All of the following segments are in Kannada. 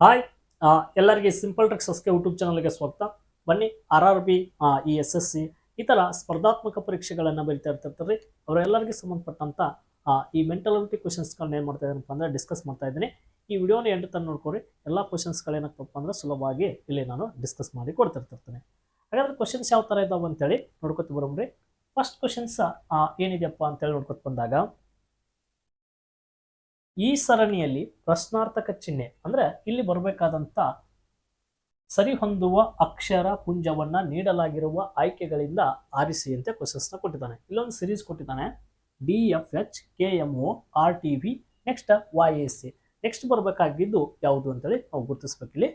ಹಾಯ್ ಎಲ್ಲರಿಗೆ ಸಿಂಪಲ್ ಟ್ರಿಕ್ಸಸ್ಗೆ ಯೂಟ್ಯೂಬ್ ಚಾನಲ್ಗೆ ಸ್ವಾಗತ. ಬನ್ನಿ R R B E S S C ಈ ಥರ ಸ್ಪರ್ಧಾತ್ಮಕ ಪರೀಕ್ಷೆಗಳನ್ನು ಬರಿತಾ ಇರ್ತಿರ್ತಾರೆ ಅವರೆಲ್ಲರಿಗೆ ಸಂಬಂಧಪಟ್ಟಂಥ ಈ ಮೆಂಟಲಿಟಿ ಕ್ವಶನ್ಸ್ಗಳನ್ನ ಏನು ಮಾಡ್ತಾ ಇದ್ದೀನಪ್ಪ ಅಂದ್ರೆ ಡಿಸ್ಕಸ್ ಮಾಡ್ತಾ ಇದ್ದೀನಿ. ಈ ವಿಡಿಯೋನ ಎಂಟು ತಂದು ನೋಡ್ಕೊಳ್ರಿ. ಎಲ್ಲ ಕ್ವಶನ್ಸ್ಗಳೇನಪ್ಪ ಅಂದ್ರೆ ಸುಲಭವಾಗಿ ಇಲ್ಲಿ ನಾನು ಡಿಸ್ಕಸ್ ಮಾಡಿ ಕೊಡ್ತಿರ್ತಿರ್ತೇನೆ ಹಾಗಾದ್ರೆ ಕ್ವಶನ್ಸ್ ಯಾವ ಥರ ಇದ್ದಾವೆ ಅಂತೇಳಿ ನೋಡ್ಕೊತ ಬರೋಮ್ರಿ ಫಸ್ಟ್ ಕ್ವಶನ್ಸ್ ಏನಿದೆಯಪ್ಪ ಅಂತೇಳಿ ನೋಡ್ಕೊತ ಬಂದಾಗ ಈ ಸರಣಿಯಲ್ಲಿ ಪ್ರಶ್ನಾರ್ಥಕ ಚಿಹ್ನೆ ಅಂದ್ರೆ ಇಲ್ಲಿ ಬರಬೇಕಾದಂತ ಸರಿಹೊಂದುವ ಅಕ್ಷರ ಪುಂಜವನ್ನ ನೀಡಲಾಗಿರುವ ಆಯ್ಕೆಗಳಿಂದ ಆರಿಸಿ ಅಂತ ಕ್ವಶನ್ಸ್ನ ಕೊಟ್ಟಿದ್ದಾನೆ. ಇಲ್ಲೊಂದು ಸಿರೀಸ್ ಕೊಟ್ಟಿದ್ದಾನೆ. D F H K M O R T V next Y A C next ಬರಬೇಕಾಗಿದ್ದು ಯಾವುದು ಅಂತೇಳಿ ನಾವು ಗುರುತಿಸ್ಬೇಕು ಇಲ್ಲಿ.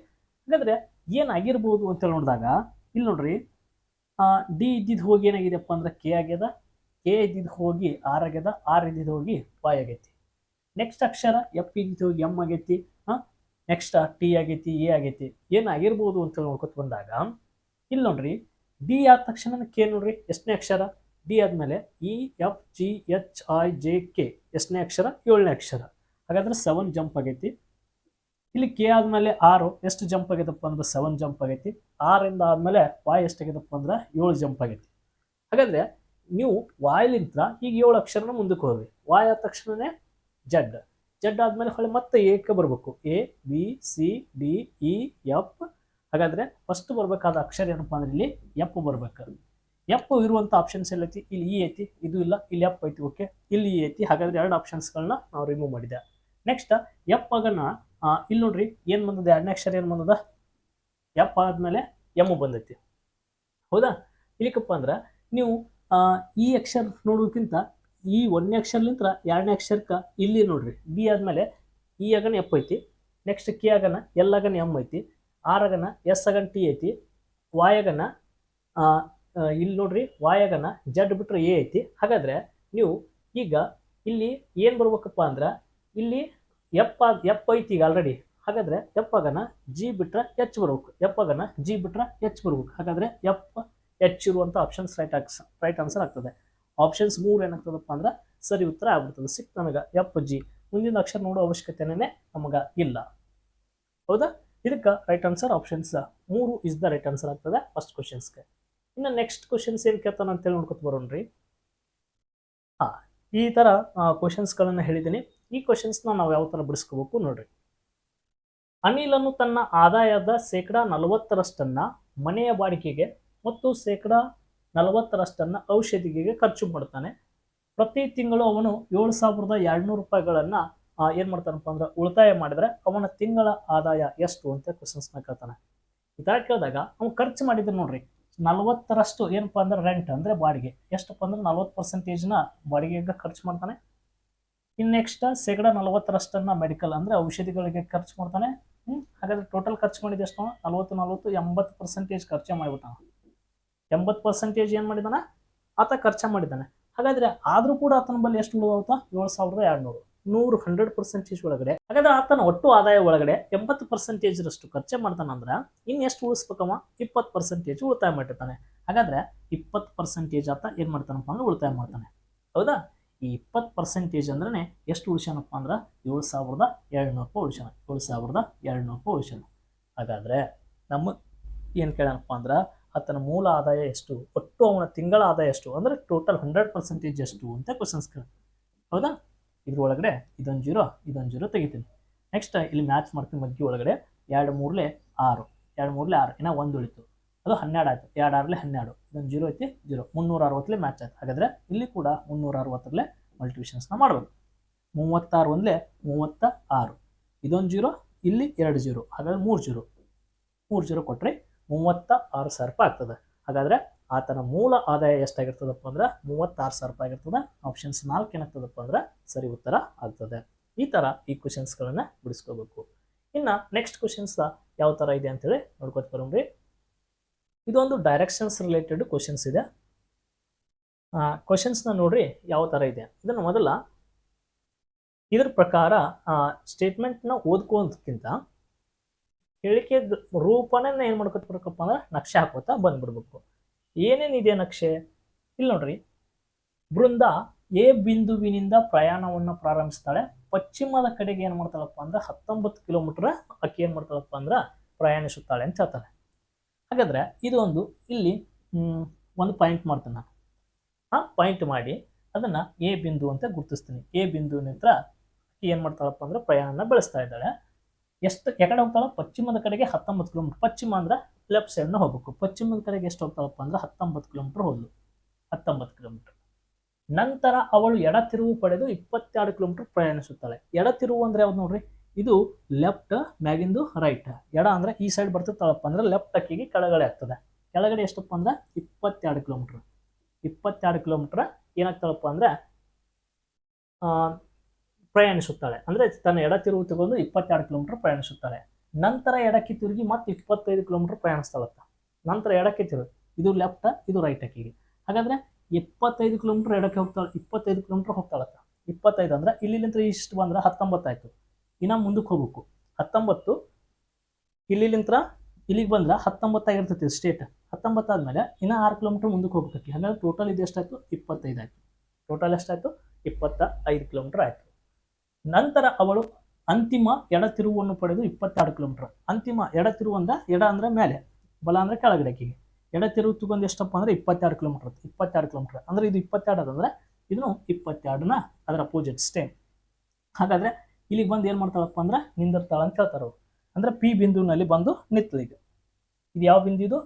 ಹಾಗಾದ್ರೆ ಏನಾಗಿರ್ಬೋದು ಅಂತೇಳಿ ನೋಡಿದಾಗ, ಇಲ್ಲಿ ನೋಡ್ರಿ ಡಿ ಇದ್ದಿದ್ದು ಹೋಗಿ ಏನಾಗಿದೆಪ್ಪ ಅಂದ್ರೆ ಕೆ ಆಗ್ಯದ. ಕೆ ಇದ್ದಿದ್ದು ಹೋಗಿ ಆರ್ ಆಗ್ಯದ. ಆರ್ ಇದ್ದಿದ್ದು ಹೋಗಿ ವೈ ಆಗೈತಿ. ನೆಕ್ಸ್ಟ್ ಅಕ್ಷರ ಎಫ್ ಹೋಗಿ ಎಂ ಆಗೈತಿ, ಹಾಂ? ನೆಕ್ಸ್ಟ್ ಟಿ ಆಗೈತಿ ಎ ಆಗೈತಿ, ಏನಾಗಿರ್ಬೋದು ಅಂತ ನೋಡ್ಕೊತ ಬಂದಾಗ, ಇಲ್ಲಿ ನೋಡ್ರಿ ಡಿ ಆದ ತಕ್ಷಣ ಕೆ ನೋಡ್ರಿ ಎಷ್ಟನೇ ಅಕ್ಷರ ಡಿ ಆದಮೇಲೆ E F G H I J K ಎಷ್ಟನೇ ಅಕ್ಷರ, ಏಳನೇ ಅಕ್ಷರ. ಹಾಗಾದ್ರೆ ಸೆವೆನ್ ಜಂಪ್ ಆಗೈತಿ. ಇಲ್ಲಿ ಕೆ ಆದಮೇಲೆ ಆರು, ಎಷ್ಟು ಜಂಪ್ ಆಗೈತಪ್ಪ ಅಂದ್ರೆ ಸೆವೆನ್ ಜಂಪ್ ಆಗೈತಿ. ಆರಿಂದ ಆದಮೇಲೆ ವಾಯ್ ಎಷ್ಟಾಗೈತಪ್ಪ ಅಂದ್ರೆ ಏಳು ಜಂಪ್ ಆಗೈತಿ. ಹಾಗಾದ್ರೆ ನೀವು ವಾಯ್ಲಿಂತ ಈಗ ಏಳು ಅಕ್ಷರನ ಮುಂದಕ್ಕೆ ಹೋಗ್ರಿ ವಾಯ್ ಆದ ತಕ್ಷಣನೇ ಜಡ್ ಜಡ್ ಆದ್ಮೇಲೆ ಹೊಳೆ ಮತ್ತೆ ಏಕ ಬರಬೇಕು. A B C D E F ಹಾಗಾದ್ರೆ ಫಸ್ಟ್ ಬರಬೇಕಾದ ಅಕ್ಷರ ಏನಪ್ಪ ಅಂದ್ರೆ ಇಲ್ಲಿ ಎಫ್ ಬರ್ಬೇಕು. ಎಫ್ ಇರುವಂತ ಆಪ್ಷನ್ಸ್ ಎಲ್ಲ ಐತಿ ಇಲ್ಲಿ ಇ ಐತಿ, ಇದು ಇಲ್ಲ, ಇಲ್ಲಿ ಎಫ್ ಐತಿ ಓಕೆ ಇಲ್ಲಿ ಇ ಐತಿ, ಹಾಗಾದ್ರೆ ಎರಡು ಆಪ್ಷನ್ಸ್ಗಳನ್ನ ನಾವು ರಿಮೂವ್ ಮಾಡಿದೆ. ನೆಕ್ಸ್ಟ್ ಎಫ್ ಆಗನ ಇಲ್ಲಿ ನೋಡ್ರಿ, ಏನು ಬಂದದ? ಎರಡನೇ ಅಕ್ಷರ ಏನು ಬಂದದ? ಎಫ್ ಆದ್ಮೇಲೆ ಎಂ ಬಂದೈತಿ. ಹೌದಾ? ಇಲ್ಲಿಕಪ್ಪ ಅಂದ್ರೆ, ನೀವು ಈ ಅಕ್ಷರ ನೋಡೋದಕ್ಕಿಂತ ಈ ಒಂದನೇ ಅಕ್ಷರಲಿಂತ್ರ ಎರಡನೇ ಅಕ್ಷರಕ್ಕೆ ಇಲ್ಲಿ ನೋಡ್ರಿ ಬಿ ಆದಮೇಲೆ ಇ ಆಗನ ಎಪ್ ಐತಿ ನೆಕ್ಸ್ಟ್ ಕೆ ಆಗನ ಎಲ್ ಆಗನ ಎಂ ಐತಿ ಆರ್ ಆಗನ ಎಸ್ ಆಗನ ಟಿ ಐತಿ ವಾಯ್ ಆಗನ ಆ, ಆ, ಇಲ್ಲಿ ನೋಡ್ರಿ ವಾಯ್ ಆಗನ ಜಡ್ ಬಿಟ್ರೆ ಎ ಐತಿ. ಹಾಗಾದ್ರೆ ನೀವು ಈಗ ಇಲ್ಲಿ ಏನು ಬರ್ಬೇಕಪ್ಪ ಅಂದ್ರೆ ಇಲ್ಲಿ ಆಗ ಎಫ್ ಐತಿ ಈಗ ಆಲ್ರೆಡಿ ಹಾಗಾದ್ರೆ ಎಫ್ ಆಗನ ಜಿ ಬಿಟ್ರೆ ಎಚ್ ಬರ್ಬೇಕು. ಎಫ್ ಆಗನ ಜಿ ಬಿಟ್ರೆ ಎಚ್ ಬರ್ಬೇಕು. ಹಾಗಾದ್ರೆ ಎಪ್ ಎಚ್ ಇರುವಂಥ ಆಪ್ಷನ್ಸ್ ರೈಟ್ ಆಕ್ಸ್ ರೈಟ್ ಆನ್ಸರ್ ಆಗ್ತದೆ. ಆಪ್ಷನ್ಸ್ ಮೂರು ಏನಾಗ್ತದಪ್ಪ ಅಂದ್ರೆ ಸರಿ ಉತ್ತರ ಆಗ್ಬಿಡ್ತದೆ. ಸಿಕ್ ನನಗೆ ಎಫ್ ಜಿ ಮುಂದಿನ ಅಕ್ಷರ ನೋಡೋ ಅವಶ್ಯಕತೆನೇ ನಮಗೆ ಇಲ್ಲ. ಹೌದಾ? ಇದಕ್ಕೆ ರೈಟ್ ಆನ್ಸರ್ ಆಪ್ಷನ್ಸ್ ಮೂರು ಇಸ್ ದ ರೈಟ್ ಆನ್ಸರ್ ಆಗ್ತದೆ ಫಸ್ಟ್ ಕ್ವಶನ್ಸ್ಗೆ ಇನ್ನು ನೆಕ್ಸ್ಟ್ ಕ್ವಶನ್ಸ್ ಏನು ಕೇಳ್ತಾನ ಅಂತೇಳಿ ನೋಡ್ಕೊತ ಬರೋಣ್ರಿ. ಹಾ, ಈ ಥರ ಕ್ವಶನ್ಸ್ಗಳನ್ನು ಹೇಳಿದ್ದೀನಿ ಈ ಕ್ವಶನ್ಸ್ನ ನಾವು ಯಾವ ಥರ ಬಿಡಿಸ್ಕೋಬೇಕು ನೋಡ್ರಿ. ಅನಿಲನು ತನ್ನ ಆದಾಯದ ಶೇಕಡಾ ನಲವತ್ತರಷ್ಟನ್ನ ಮನೆಯ ಬಾಡಿಗೆಗೆ ಮತ್ತು ಶೇಕಡ ನಲವತ್ತರಷ್ಟನ್ನ ಔಷಧಿಗೆ ಖರ್ಚು ಮಾಡ್ತಾನೆ. ಪ್ರತಿ ತಿಂಗಳು ಅವನು ಏಳು ಸಾವಿರದ ಎರಡುನೂರು ರೂಪಾಯಿಗಳನ್ನು ಏನು ಮಾಡ್ತಾನಪ್ಪ ಅಂದ್ರೆ ಉಳಿತಾಯ ಮಾಡಿದರೆ ಅವನ ತಿಂಗಳ ಆದಾಯ ಎಷ್ಟು ಅಂತ ಕ್ವಶನ್ಸ್ನ ಕೇಳ್ತಾನೆ. ಈ ಥರ ಕೇಳಿದಾಗ ಅವ್ನು ಖರ್ಚು ಮಾಡಿದ್ರೆ ನೋಡ್ರಿ, ನಲವತ್ತರಷ್ಟು ಏನಪ್ಪ ಅಂದ್ರೆ ರೆಂಟ್ ಅಂದರೆ ಬಾಡಿಗೆ. ಎಷ್ಟಪ್ಪ ಅಂದ್ರೆ ನಲ್ವತ್ತು ಪರ್ಸೆಂಟೇಜ್ನ ಬಾಡಿಗೆಗೆ ಖರ್ಚು ಮಾಡ್ತಾನೆ. ಇನ್ನು ನೆಕ್ಸ್ಟ್ ಶೇಕಡ ನಲವತ್ತರಷ್ಟನ್ನು ಮೆಡಿಕಲ್ ಅಂದರೆ ಔಷಧಿಗಳಿಗೆ ಖರ್ಚು ಮಾಡ್ತಾನೆ. ಹ್ಞೂ ಹಾಗಾದರೆ ಟೋಟಲ್ ಖರ್ಚು ಮಾಡಿದ ಎಷ್ಟು ನಲ್ವತ್ತು ನಲ್ವತ್ತು, ಎಂಬತ್ತು ಪರ್ಸೆಂಟೇಜ್ ಖರ್ಚು ಮಾಡಿಬಿಟ್ಟಾನ. ಎಂಬತ್ತು ಪರ್ಸೆಂಟೇಜ್ ಏನು ಮಾಡಿದಾನೆ? ಆತ ಖರ್ಚು ಮಾಡಿದ್ದಾನೆ ಹಾಗಾದ್ರೆ ಆದರೂ ಕೂಡ ಆತನ ಬಳಿ ಎಷ್ಟು ಉಳಿದಾವತ್ತ ಏಳು ಸಾವಿರದ ಎರಡುನೂರು. ನೂರು ಹಂಡ್ರೆಡ್ ಪರ್ಸೆಂಟೇಜ್ ಒಳಗಡೆ. ಹಾಗಾದ್ರೆ ಆತನ ಒಟ್ಟು ಆದಾಯ ಒಳಗಡೆ ಎಂಬತ್ತು ಪರ್ಸೆಂಟೇಜ್ ರಷ್ಟು ಖರ್ಚು ಮಾಡ್ತಾನಂದ್ರ ಇನ್ನು ಎಷ್ಟು ಉಳಿಸ್ಬೇಕಮ್ಮ ಇಪ್ಪತ್ತು ಪರ್ಸೆಂಟೇಜ್ ಉಳಿತಾಯ ಮಾಡಿರ್ತಾನೆ. ಹಾಗಾದ್ರೆ ಇಪ್ಪತ್ತು ಪರ್ಸೆಂಟೇಜ್ ಆತ ಏನು ಮಾಡ್ತಾನಪ್ಪ ಅಂದ್ರೆ ಉಳಿತಾಯ ಮಾಡ್ತಾನೆ. ಹೌದಾ? ಈ ಇಪ್ಪತ್ತು ಪರ್ಸೆಂಟೇಜ್ ಅಂದ್ರೆ ಎಷ್ಟು ಉಳಿಸ್ಯಾನಪ್ಪ ಅಂದ್ರೆ ಏಳು ಸಾವಿರದ ಎರಡುನೂರು ರೂಪಾಯಿ ಉಳಿಸ್ಯಾನ. ಏಳು ಸಾವಿರದ ಎರಡುನೂರು ರೂಪಾಯಿ ಉಳಿಸ್ಯಾನ. ಹಾಗಾದ್ರೆ ನಮ್ಮ ಏನು ಕೇಳೋಣಪ್ಪ ಅಂದ್ರೆ ಆತನ ಮೂಲ ಆದಾಯ ಎಷ್ಟು? ಒಟ್ಟು ಅವನ ತಿಂಗಳ ಆದಾಯ ಎಷ್ಟು? ಅಂದ್ರೆ ಟೋಟಲ್ ಹಂಡ್ರೆಡ್ ಪರ್ಸೆಂಟೇಜ್ ಎಷ್ಟು ಅಂತ ಕ್ವಶನ್ಸ್ ಕೇಳುತ್ತೆ ಹೌದಾ? ಇದ್ರೊಳಗಡೆ ಇದೊಂದು ಜೀರೋ ಇದೊಂದು ಜೀರೋ ತೆಗಿತೀನಿ. ನೆಕ್ಸ್ಟ್ ಇಲ್ಲಿ ಮ್ಯಾಚ್ ಮಾಡ್ತೀನಿ ಮಗ್ಗಿ ಒಳಗಡೆ ಎರಡು ಮೂರಲೆ ಆರು. ಎರಡು ಮೂರಲೆ ಆರು. ಇನ್ನ ಒಂದು ಉಳಿತು. ಅದು ಹನ್ನೆರಡು ಆಯ್ತು. ಎರಡು ಆರಲೆ ಹನ್ನೆರಡು. ಇದೊಂದು ಜೀರೋ ಐತಿ, ಜೀರೋ. ಮುನ್ನೂರ ಅರವತ್ತಲೇ ಮ್ಯಾಚ್ ಆಯ್ತು. ಹಾಗಾದರೆ ಇಲ್ಲಿ ಕೂಡ ಮುನ್ನೂರ ಅರವತ್ತರಲ್ಲೇ ಮಲ್ಟಿವಿಷನ್ಸ್ನ ಮಾಡಬೇಕು ಮೂವತ್ತಾರು ಒಂದಲೇ ಮೂವತ್ತ ಆರು ಇದೊಂದು ಜೀರೋ, ಇಲ್ಲಿ ಎರಡು ಜೀರೋ. ಹಾಗಾದ್ರೆ ಮೂರು ಜೀರೋ. ಮೂರು ಜೀರೋ ಕೊಟ್ಟರೆ ಮೂವತ್ತ ಆರು ಸಾವಿರ ರೂಪಾಯಿ ಆಗ್ತದೆ. ಹಾಗಾದ್ರೆ ಆತನ ಮೂಲ ಆದಾಯ ಎಷ್ಟಾಗಿರ್ತದಪ್ಪ ಅಂದ್ರೆ ಮೂವತ್ತಾರು ಸಾವಿರ ರೂಪಾಯಿ ಆಗಿರ್ತದೆ. ಆಪ್ಷನ್ಸ್ ನಾಲ್ಕು ಏನಾಗ್ತದಪ್ಪ ಅಂದ್ರೆ ಸರಿ ಉತ್ತರ ಆಗ್ತದೆ. ಈ ಥರ ಈ ಕ್ವಶನ್ಸ್ಗಳನ್ನ ಬಿಡಿಸ್ಕೋಬೇಕು. ಇನ್ನು ನೆಕ್ಸ್ಟ್ ಕ್ವಶನ್ಸ್ ಯಾವ ಥರ ಇದೆ ಅಂತೇಳಿ ನೋಡ್ಕೊತ ಬರೋಣ್ರಿ. ಇದೊಂದು ಡೈರೆಕ್ಷನ್ಸ್ ರಿಲೇಟೆಡ್ ಕ್ವಶನ್ಸ್ ಇದೆ. ಕ್ವಶನ್ಸ್ನ ನೋಡ್ರಿ ಯಾವ ಥರ ಇದೆ. ಇದನ್ನು ಮೊದಲ ಇದ್ರ ಪ್ರಕಾರ ಸ್ಟೇಟ್ಮೆಂಟ್ನ ಓದ್ಕೋದಕ್ಕಿಂತ ಹೇಳಿಕೆ ರೂಪನ ಏನು ಮಾಡ್ಕೊತ ಬರ್ಬೇಕಪ್ಪ ಅಂದ್ರೆ ನಕ್ಷೆ ಹಾಕೋತಾ ಬಂದ್ಬಿಡ್ಬೇಕು. ಏನೇನಿದೆ ನಕ್ಷೆ? ಇಲ್ಲಿ ನೋಡ್ರಿ. ಬೃಂದ ಎ ಬಿಂದುವಿನಿಂದ ಪ್ರಯಾಣವನ್ನು ಪ್ರಾರಂಭಿಸ್ತಾಳೆ. ಪಶ್ಚಿಮದ ಕಡೆಗೆ ಏನು ಮಾಡ್ತಾಳಪ್ಪ ಅಂದ್ರೆ ಹತ್ತೊಂಬತ್ತು ಕಿಲೋಮೀಟರ್ ಆಕೆ ಏನು ಮಾಡ್ತಾಳಪ್ಪ ಅಂದ್ರೆ ಪ್ರಯಾಣಿಸುತ್ತಾಳೆ ಅಂತ ಹೇಳ್ತಾಳೆ. ಹಾಗಾದ್ರೆ ಇದೊಂದು ಇಲ್ಲಿ ಒಂದು ಪಾಯಿಂಟ್ ಮಾಡ್ತೇನೆ ಆ ಪಾಯಿಂಟ್ ಮಾಡಿ ಅದನ್ನು ಎ ಬಿಂದು ಅಂತ ಗುರುತಿಸ್ತೀನಿ. ಎ ಹತ್ರ ಏನು ಮಾಡ್ತಾಳಪ್ಪ ಅಂದ್ರೆ ಪ್ರಯಾಣನ ಬೆಳೆಸ್ತಾ ಇದ್ದಾಳೆ. ಎಷ್ಟು ಎಕಡೆ ಹೋಗ್ತಾಳ ಪಶ್ಚಿಮದ ಕಡೆಗೆ ಹತ್ತೊಂಬತ್ತು ಕಿಲೋಮೀಟರ್ ಪಶ್ಚಿಮ ಅಂದ್ರೆ ಲೆಫ್ಟ್ ಸೈಡ್ನ ಹೋಗ್ಬೇಕು. ಪಶ್ಚಿಮದ ಕಡೆಗೆ ಎಷ್ಟು ಹೋಗ್ತಾಳಪ್ಪ ಅಂದ್ರೆ ಹತ್ತೊಂಬತ್ತು ಕಿಲೋಮೀಟರ್ ಹೋದ್ಲು, ಹತ್ತೊಂಬತ್ತು ಕಿಲೋಮೀಟರ್ ನಂತರ ಅವಳು ಎಡ ತಿರುವು ಪಡೆದು ಇಪ್ಪತ್ತೆರಡು ಕಿಲೋಮೀಟರ್ ಪ್ರಯಾಣಿಸುತ್ತಾಳೆ. ಎಡ ತಿರುವು ಅಂದ್ರೆ ಯಾವ್ದು ನೋಡ್ರಿ? ಇದು ಲೆಫ್ಟ್ ಮ್ಯಾಗಿಂದು ರೈಟ್ ಎಡ ಅಂದ್ರೆ ಈ ಸೈಡ್ ಬರ್ತಿರ್ತಾಳಪ್ಪ ಅಂದ್ರೆ ಲೆಫ್ಟ್ ಅಕ್ಕಿಗೆ ಕೆಳಗಡೆ ಆಗ್ತದೆ. ಕೆಳಗಡೆ ಎಷ್ಟಪ್ಪ ಅಂದ್ರೆ ಇಪ್ಪತ್ತೆರಡು ಕಿಲೋಮೀಟರ್ ಇಪ್ಪತ್ತೆರಡು ಕಿಲೋಮೀಟರ್ ಏನಾಗ್ತಾಳಪ್ಪ ಅಂದ್ರೆ ಪ್ರಯಾಣಿಸುತ್ತಾಳೆ. ಅಂದ್ರೆ ತನ್ನ ಎಡ ತಿರುವು ತಗೊಂಡು ಇಪ್ಪತ್ತೆರಡು ಕಿಲೋಮೀಟರ್ ಪ್ರಯಾಣಿಸುತ್ತಾಳೆ. ನಂತರ ಎಡಕ್ಕೆ ತಿರುಗಿ ಮತ್ತೆ ಇಪ್ಪತ್ತೈದು ಕಿಲೋಮೀಟರ್ ಪ್ರಯಾಣಿಸ್ತಾಳತ್ತ. ನಂತರ ಎಡಕ್ಕೆ ತಿರು ಇದು ಲೆಫ್ಟ್ ಇದು ರೈಟ್ ಅಕ್ಕಿಗೆ. ಹಾಗಾದ್ರೆ ಇಪ್ಪತ್ತೈದು ಕಿಲೋಮೀಟರ್ ಎಡಕ್ಕೆ ಹೋಗ್ತಾಳೆ, ಇಪ್ಪತ್ತೈದು ಕಿಲೋಮೀಟರ್ ಹೋಗ್ತಾಳತ್ತ. ಇಪ್ಪತ್ತೈದು ಅಂದ್ರೆ ಇಲ್ಲಿಂದ ಇಷ್ಟು ಬಂದ್ರೆ ಹತ್ತೊಂಬತ್ತು ಆಯ್ತು. ಇನ್ನ ಮುಂದಕ್ಕೆ ಹೋಗ್ಬೇಕು. ಹತ್ತೊಂಬತ್ತು ಇಲ್ಲಿಂದ ಇಲ್ಲಿಗೆ ಬಂದ್ರೆ ಹತ್ತೊಂಬತ್ತಾಗಿರ್ತೈತಿ ಸ್ಟೇಟ್ ಹತ್ತೊಂಬತ್ತಾದ್ಮೇಲೆ ಇನ್ನ ಆರು ಕಿಲೋಮೀಟರ್ ಮುಂದಕ್ಕೆ ಹೋಗ್ಬೇಕು ಹಾಗಾದ್ರೆ ಟೋಟಲ್ ಇದು ಎಷ್ಟಾಯ್ತು? ಇಪ್ಪತ್ತೈದು ಆಯ್ತು. ಟೋಟಲ್ ಎಷ್ಟಾಯ್ತು? ಇಪ್ಪತ್ತ ಐದು ಕಿಲೋಮೀಟರ್ ಆಯ್ತು. ನಂತರ ಅವಳು ಅಂತಿಮ ಎಡ ತಿರುವನ್ನು ಪಡೆದು ಇಪ್ಪತ್ತೆರಡು ಕಿಲೋಮೀಟರ್ ಅಂತಿಮ ಎಡ ತಿರುವು ಅಂದ್ರೆ ಎಡ ಅಂದ್ರೆ ಮೇಲೆ, ಬಲ ಅಂದ್ರೆ ಕೆಳಗಡೆ ಆಕಿಗೆ ಎಡ ತಿರುವು ತಗೊಂಡು ಎಷ್ಟಪ್ಪ ಅಂದ್ರೆ ಇಪ್ಪತ್ತೆರಡು ಕಿಲೋಮೀಟರ್ ಇಪ್ಪತ್ತೆರಡು ಕಿಲೋಮೀಟರ್ ಅಂದ್ರೆ ಇದು ಇಪ್ಪತ್ತೆರಡು ಅಂದ್ರೆ ಇದನ್ನು ಇಪ್ಪತ್ತೆರಡನ ಅದರ ಅಪೋಸಿಟ್ ಸ್ಟೇಮ್ ಹಾಗಾದ್ರೆ ಇಲ್ಲಿಗೆ ಬಂದು ಏನು ಮಾಡ್ತಾಳಪ್ಪ ಅಂದ್ರೆ ನಿಂದಿರ್ತಾಳ ಅಂತ ಹೇಳ್ತಾರೆ ಅಂದ್ರೆ ಪಿ ಬಿಂದುವಿನಲ್ಲಿ ಬಂದು ನಿಂತಳು ಈಗ. ಇದು ಯಾವ ಬಿಂದು ಇದು?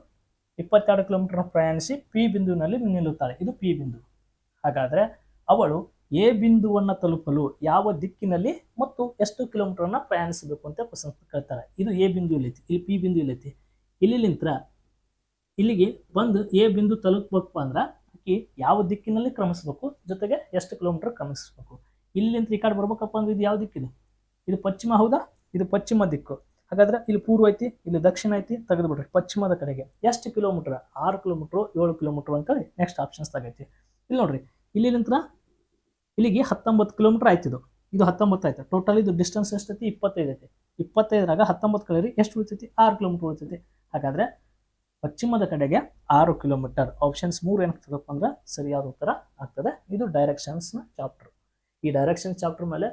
ಇಪ್ಪತ್ತೆರಡು ಕಿಲೋಮೀಟರ್ ಪ್ರಯಾಣಿಸಿ ಪಿ ಬಿಂದುವಿನಲ್ಲಿ ನಿಲ್ಲುತ್ತಾಳೆ. ಇದು ಪಿ ಬಿಂದು. ಹಾಗಾದ್ರೆ ಅವಳು ಎ ಬಿಂದುವನ್ನು ತಲುಪಲು ಯಾವ ದಿಕ್ಕಿನಲ್ಲಿ ಮತ್ತು ಎಷ್ಟು ಕಿಲೋಮೀಟರನ್ನು ಪ್ರಯಾಣಿಸಬೇಕು ಅಂತ ಕ್ವಶನ್ ಕೇಳ್ತಾರೆ. ಇದು ಎ ಬಿಂದು ಇಲ್ಲೈತಿ, ಇಲ್ಲಿ ಪಿ ಬಿಂದು ಇಲ್ಲೈತಿ. ಇಲ್ಲಿಂತ್ರ ಇಲ್ಲಿಗೆ ಬಂದು ಎ ಬಿಂದು ತಲುಪಬೇಕು ಅಂದ್ರೆ ಆಕಿ ಯಾವ ದಿಕ್ಕಿನಲ್ಲಿ ಕ್ರಮಿಸ್ಬೇಕು, ಜೊತೆಗೆ ಎಷ್ಟು ಕಿಲೋಮೀಟರ್ ಕ್ರಮಿಸ್ಬೇಕು. ಇಲ್ಲಿಂತ ಈ ಕಡೆ ಬರ್ಬೇಕಪ್ಪ ಅಂದ್ರೆ ಇದು ಯಾವ ದಿಕ್ಕಿದೆ ಇದು? ಪಶ್ಚಿಮ ಹೌದಾ? ಇದು ಪಶ್ಚಿಮ ದಿಕ್ಕು. ಹಾಗಾದ್ರೆ ಇಲ್ಲಿ ಪೂರ್ವ ಐತಿ, ಇಲ್ಲಿ ದಕ್ಷಿಣ ಐತಿ ತೆಗೆದು ಬಿಡ್ರಿ ಪಶ್ಚಿಮದ ಕಡೆಗೆ. ಎಷ್ಟು ಕಿಲೋಮೀಟರ್? ಆರು ಕಿಲೋಮೀಟರ್, ಏಳು ಕಿಲೋಮೀಟರ್ ಅಂತೇಳಿ ನೆಕ್ಸ್ಟ್ ಆಪ್ಷನ್ಸ್ ತಗೈತಿ. ಇಲ್ಲಿ ನೋಡ್ರಿ ಇಲ್ಲಿಂತ್ರ ಇಲ್ಲಿಗೆ ಹತ್ತೊಂಬತ್ತು ಕಿಲೋಮೀಟರ್ ಆಯ್ತಿದು ಇದು. ಹತ್ತೊಂಬತ್ತು ಆಯ್ತು. ಟೋಟಲ್ ಇದು ಡಿಸ್ಟೆನ್ಸ್ ಎಷ್ಟೈತಿ? ಇಪ್ಪತ್ತೈದು ಐತಿ. ಇಪ್ಪತ್ತೈದರಾಗ ಹತ್ತೊಂಬತ್ತು ಕಳೀರಿ ಎಷ್ಟು ಉಳಿತೈತಿ? ಆರು ಕಿಲೋಮೀಟರ್ ಉಳಿತೈತಿ. ಹಾಗಾದ್ರೆ ಪಶ್ಚಿಮದ ಕಡೆಗೆ ಆರು ಕಿಲೋಮೀಟರ್ ಆಪ್ಷನ್ಸ್ ಮೂರು ಏನಾಗ್ತದಪ್ಪ ಅಂದ್ರೆ ಸರಿಯಾದ ಉತ್ತರ ಆಗ್ತದೆ. ಇದು ಡೈರೆಕ್ಷನ್ಸ್ನ ಚಾಪ್ಟರ್ ಈ ಡೈರೆಕ್ಷನ್ ಚಾಪ್ಟರ್ ಮೇಲೆ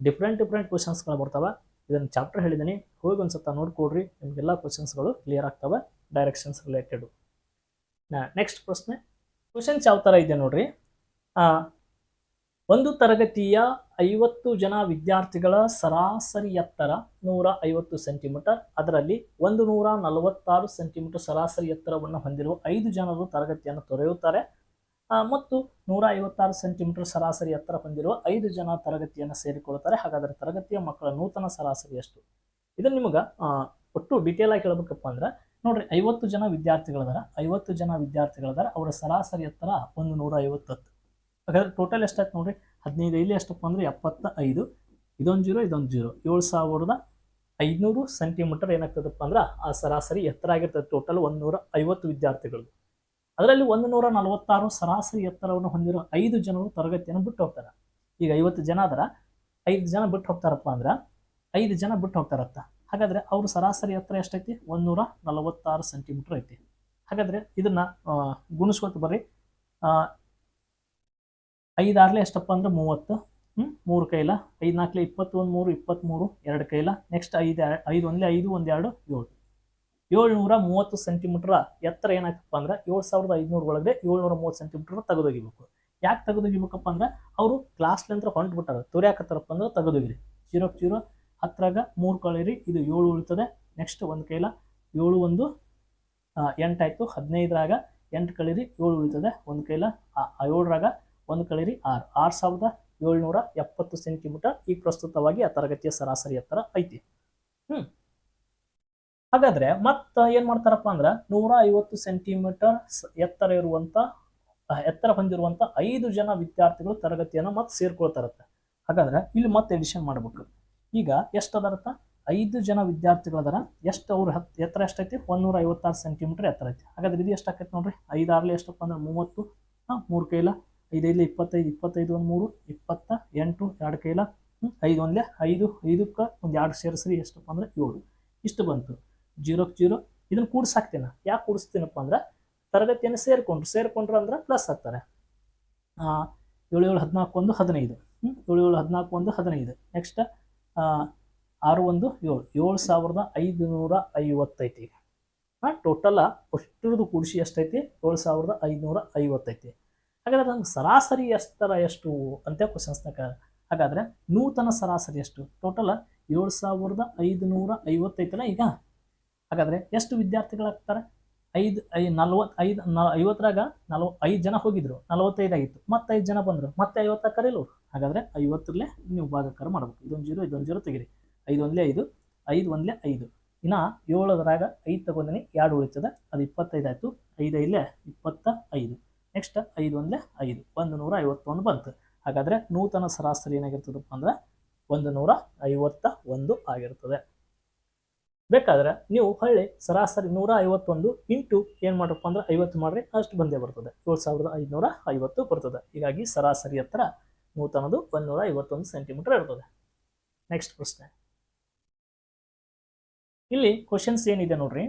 ಡಿಫ್ರೆಂಟ್ ಡಿಫ್ರೆಂಟ್ ಕ್ವಶನ್ಸ್ಗಳು ಬರ್ತಾವೆ. ಇದನ್ನು ಚಾಪ್ಟರ್ ಹೇಳಿದ್ದೀನಿ ಹೋಗಿ ಒಂದ್ಸತ್ತ ನೋಡ್ಕೊಡ್ರಿ. ನಿಮಗೆಲ್ಲ ಕ್ವಶನ್ಸ್ಗಳು ಕ್ಲಿಯರ್ ಆಗ್ತವೆ. ಡೈರೆಕ್ಷನ್ಸ್ ರಿಲೇಟೆಡು ನೆಕ್ಸ್ಟ್ ಪ್ರಶ್ನೆ. ಕ್ವಶನ್ಸ್ ಯಾವ ಥರ ಇದೆ ನೋಡ್ರಿ? ಒಂದು ತರಗತಿಯ ಐವತ್ತು ಜನ ವಿದ್ಯಾರ್ಥಿಗಳ ಸರಾಸರಿ ಎತ್ತರ ನೂರ ಐವತ್ತು ಸೆಂಟಿಮೀಟರ್. ಅದರಲ್ಲಿ ಒಂದು ನೂರ ನಲವತ್ತಾರು ಸೆಂಟಿಮೀಟರ್ ಸರಾಸರಿ ಎತ್ತರವನ್ನು ಹೊಂದಿರುವ ಐದು ಜನರು ತರಗತಿಯನ್ನು ತೊರೆಯುತ್ತಾರೆ. ಮತ್ತು ನೂರ ಐವತ್ತಾರು ಸೆಂಟಿಮೀಟರ್ ಸರಾಸರಿ ಎತ್ತರ ಹೊಂದಿರುವ ಐದು ಜನ ತರಗತಿಯನ್ನು ಸೇರಿಕೊಳ್ಳುತ್ತಾರೆ. ಹಾಗಾದರೆ ತರಗತಿಯ ಮಕ್ಕಳ ನೂತನ ಸರಾಸರಿ ಎಷ್ಟು? ಇದನ್ನು ನಿಮಗೆ ಒಟ್ಟು ಡೀಟೇಲ್ ಆಗಿ ಹೇಳ್ಬೇಕಪ್ಪ ಅಂದ್ರೆ, ನೋಡ್ರಿ, ಐವತ್ತು ಜನ ವಿದ್ಯಾರ್ಥಿಗಳದಾರ, ಐವತ್ತು ಜನ ವಿದ್ಯಾರ್ಥಿಗಳದಾರ, ಅವರ ಸರಾಸರಿ ಎತ್ತರ ಒಂದು ನೂರ ಐವತ್ತತ್ತು. ಹಾಗಾದ್ರೆ ಟೋಟಲ್ ಎಷ್ಟಾಯ್ತು ನೋಡ್ರಿ? ಹದಿನೈದು ಇಲ್ಲಿ ಎಷ್ಟಪ್ಪ ಅಂದ್ರೆ ಎಪ್ಪತ್ತ ಐದು ಇದೊಂದು ಜೀರೋ ಇದೊಂದು ಜೀರೋ ಏಳು ಸಾವಿರದ ಐದುನೂರು ಸೆಂಟಿಮೀಟರ್ ಏನಾಗ್ತದಪ್ಪ ಅಂದ್ರೆ ಆ ಸರಾಸರಿ ಎತ್ತರ ಆಗಿರ್ತದೆ. ಟೋಟಲ್ ಒಂದು ನೂರ ಐವತ್ತು ವಿದ್ಯಾರ್ಥಿಗಳು ಅದರಲ್ಲಿ ಒಂದು ನೂರ ನಲವತ್ತಾರು ಸರಾಸರಿ ಎತ್ತರವನ್ನು ಹೊಂದಿರೋ ಐದು ಜನರು ತರಗತಿಯನ್ನು ಬಿಟ್ಟು ಹೋಗ್ತಾರೆ. ಈಗ ಐವತ್ತು ಜನ ಅದರ ಐದು ಜನ ಬಿಟ್ಟು ಹೋಗ್ತಾರಪ್ಪ ಅಂದ್ರೆ ಐದು ಜನ ಬಿಟ್ಟು ಹೋಗ್ತಾರತ್ತ. ಹಾಗಾದ್ರೆ ಅವರು ಸರಾಸರಿ ಎತ್ತರ ಎಷ್ಟೈತಿ? ಒಂದೂರ ನಲವತ್ತಾರು ಸೆಂಟಿಮೀಟರ್ ಐತಿ. ಹಾಗಾದ್ರೆ ಇದನ್ನ ಗುಣಿಸ್ಕೊತ ಬರ್ರಿ. ಆ, ಐದು ಆರ್ಲೆ ಎಷ್ಟಪ್ಪ ಅಂದ್ರೆ ಮೂವತ್ತು ಹ್ಞೂ ಮೂರು ಕೈಲ ಐದು ನಾಲ್ಕಲೆ ಇಪ್ಪತ್ತೊಂದು ಮೂರು ಇಪ್ಪತ್ತ್ಮೂರು ಎರಡು ಕೈಲ ನೆಕ್ಸ್ಟ್ ಐದು ಐದು ಒಂದೇ ಐದು ಒಂದು ಎರಡು ಏಳು. ಏಳ್ನೂರ ಮೂವತ್ತು ಸೆಂಟಿಮೀಟರ್ ಎತ್ತರ ಏನಾಗಪ್ಪ ಅಂದ್ರೆ ಏಳು ಸಾವಿರದ ಐದುನೂರ ಒಳಗೆ ಏಳ್ನೂರ ಮೂವತ್ತು ಸೆಂಟಿಮೀಟ್ರ್ ತೆಗೆದೊಗಿಬೇಕು. ಯಾಕೆ ತೆಗೆದೊಗಿಬೇಕಪ್ಪ ಅಂದ್ರೆ ಅವರು ಕ್ಲಾಸ್ಲಿಂತ್ರ ಹೊಂಟ್ಬಿಟ್ಟಾರ. ತುರ್ಯಾಕತ್ತಾರಪ್ಪ ಅಂದ್ರೆ ತೆಗೆದೊಗಿರಿ. ಜೀರೋ ಜೀರೋ ಹತ್ತರಾಗ ಮೂರು ಕಳೀರಿ ಇದು ಏಳು ಉಳಿತದೆ. ನೆಕ್ಸ್ಟ್ ಒಂದು ಕೈಲ ಏಳು ಒಂದು ಎಂಟಾಯಿತು ಹದಿನೈದರಾಗ ಎಂಟು ಕಳೀರಿ ಏಳು ಉಳಿತದೆ. ಒಂದು ಕೈಲ ಏಳರಾಗ ಒಂದು ಕಳೀರಿ ಆರ್. ಆರ್ ಸಾವಿರದ ಏಳ್ನೂರ ಎಪ್ಪತ್ತು ಸೆಂಟಿಮೀಟರ್ ಈ ಪ್ರಸ್ತುತವಾಗಿ ಆ ತರಗತಿಯ ಸರಾಸರಿ ಎತ್ತರ ಐತಿ. ಹ್ಮ್. ಹಾಗಾದ್ರೆ ಮತ್ತ ಏನ್ ಮಾಡ್ತಾರಪ್ಪ ಅಂದ್ರ ನೂರ ಐವತ್ತು ಸೆಂಟಿಮೀಟರ್ ಎತ್ತರ ಇರುವಂತ ಎತ್ತರ ಹೊಂದಿರುವಂತ ಐದು ಜನ ವಿದ್ಯಾರ್ಥಿಗಳು ತರಗತಿಯನ್ನ ಮತ್ತೆ ಸೇರ್ಕೊಳ್ತಾರತ್ತ. ಹಾಗಾದ್ರೆ ಇಲ್ಲಿ ಮತ್ತೆ ಎಡಿಷನ್ ಮಾಡ್ಬೇಕು. ಈಗ ಎಷ್ಟು ಅದರತ್ತ? ಐದು ಜನ ವಿದ್ಯಾರ್ಥಿಗಳದಾರ ಎಷ್ಟು ಅವ್ರ ಎತ್ತರ ಎಷ್ಟೈತಿ? ಒಂದೂರ ಐವತ್ತಾರು ಸೆಂಟಿಮೀಟರ್ ಎತ್ತರ ಐತಿ. ಹಾಗಾದ್ರೆ ಇದು ಎಷ್ಟು ಆಕೈತಿ ನೋಡ್ರಿ? ಐದಾರ್ಲಿ ಎಷ್ಟಪ್ಪ ಅಂದ್ರೆ ಮೂವತ್ತು. ಹಾಂ, ಮೂರು ಕೈಲ ಐದೈದು ಇಪ್ಪತ್ತೈದು ಇಪ್ಪತ್ತೈದು ಒಂದು ಮೂರು, ಇಪ್ಪತ್ತ ಎಂಟು ಎರಡು ಕೈಲ ಐದು ಒಂದ್ಲೆ ಐದು, ಐದಕ್ಕೆ ಒಂದು ಎರಡು ಸೇರಿಸ್ರಿ ಎಷ್ಟಪ್ಪ ಅಂದರೆ ಏಳು. ಇಷ್ಟು ಬಂತು. ಜೀರೋಕ್ಕೆ ಜೀರೋ, ಇದನ್ನು ಕೂಡಿಸಾಕ್ತೇನೆ. ಯಾಕೆ ಕೂಡಿಸ್ತೀನಪ್ಪ ಅಂದ್ರೆ ತರಗತಿಯನ್ನು ಸೇರಿಕೊಂಡ್ರು. ಸೇರಿಕೊಂಡ್ರು ಅಂದ್ರೆ ಪ್ಲಸ್ ಹಾಕ್ತಾರೆ ಏಳು ಏಳು ಹದಿನಾಲ್ಕು ಒಂದು ಹದಿನೈದು? ಏಳು ಏಳು ಹದಿನಾಲ್ಕು ಒಂದು ಹದಿನೈದು. ನೆಕ್ಸ್ಟ್ ಆರು ಒಂದು ಏಳು. ಏಳು ಸಾವಿರದ ಐದುನೂರ ಐವತ್ತೈತಿ. ಹಾಂ ಟೋಟಲ್ ಅಷ್ಟ್ರದ್ದು ಕೂಡಿಸಿ ಎಷ್ಟೈತಿ? ಏಳು ಸಾವಿರದ ಐದುನೂರ ಐವತ್ತೈತಿ. ಹಾಗಾದ್ರೆ ನಮ್ಗೆ ಸರಾಸರಿ ಎಷ್ಟರ ಎಷ್ಟು ಅಂತ ಕ್ವಶನ್ಸ್ನಾಗ ಹಾಗಾದ್ರೆ ನೂತನ ಸರಾಸರಿ ಎಷ್ಟು? ಟೋಟಲ್ ಏಳು ಸಾವಿರದ ಐದುನೂರ ಐವತ್ತೈತಲ್ಲ ಈಗ? ಹಾಗಾದ್ರೆ ಎಷ್ಟು ವಿದ್ಯಾರ್ಥಿಗಳಾಗ್ತಾರೆ? ಐದು, ಐ, ನಲ್ವತ್ತು, ಐದು, ನ, ಐವತ್ತರಾಗ ನಲ್ವ, ಐದು ಜನ ಹೋಗಿದ್ರು. ನಲವತ್ತೈದು ಆಗಿತ್ತು. ಮತ್ತೆ ಐದು ಜನ ಬಂದರು. ಮತ್ತೆ ಐವತ್ತಾಗ ಕರೀಲು? ಹಾಗಾದ್ರೆ ಐವತ್ತರಲ್ಲೇ ನೀವು ಭಾಗಕಾರ ಮಾಡಬೇಕು. ಇದೊಂದು ಜೀರೋ ಇದೊಂದು ಜೀರೋ ತೆಗಿರಿ. ಐದು ಒಂದಲೇ ಐದು ಐದು ಒಂದಲೇ ಐದು. ಇನ್ನು ಏಳದ್ರಾಗ ಐದು ತಗೊಂಡಿನಿ, ಎರಡು ಉಳಿತದೆ, ಅದು ಇಪ್ಪತ್ತೈದು ಆಯಿತು. ಐದು ಐದಲೇ ಇಪ್ಪತ್ತ ಐದು. ನೆಕ್ಸ್ಟ್ ಐದು ಒಂದಲೇ ಐದು. ಒಂದು ನೂರ ಐವತ್ತೊಂದು ಬಂತು. ಹಾಗಾದರೆ ನೂತನ ಸರಾಸರಿ ಏನಾಗಿರ್ತದಪ್ಪ ಅಂದ್ರೆ ಒಂದು ನೂರ ಐವತ್ತ ಒಂದು ಆಗಿರ್ತದೆ. ಬೇಕಾದ್ರೆ ನೀವು ಹಳ್ಳಿ ಸರಾಸರಿ ನೂರ ಐವತ್ತೊಂದು ಇಂಟು ಏನು ಮಾಡ್ರಪ್ಪ ಅಂದ್ರೆ ಐವತ್ತು ಮಾಡ್ರಿ, ಅಷ್ಟು ಬಂದೇ ಬರ್ತದೆ. ಏಳು ಸಾವಿರದ ಐದುನೂರ ಐವತ್ತು ಬರ್ತದೆ. ಹೀಗಾಗಿ ಸರಾಸರಿ ಹತ್ರ ನೂತನದು ಒಂದೂರ ಐವತ್ತೊಂದು ಸೆಂಟಿಮೀಟರ್ ಇರ್ತದೆ. ನೆಕ್ಸ್ಟ್ ಪ್ರಶ್ನೆ. ಇಲ್ಲಿ ಕ್ವಶನ್ಸ್ ಏನಿದೆ ನೋಡ್ರಿ?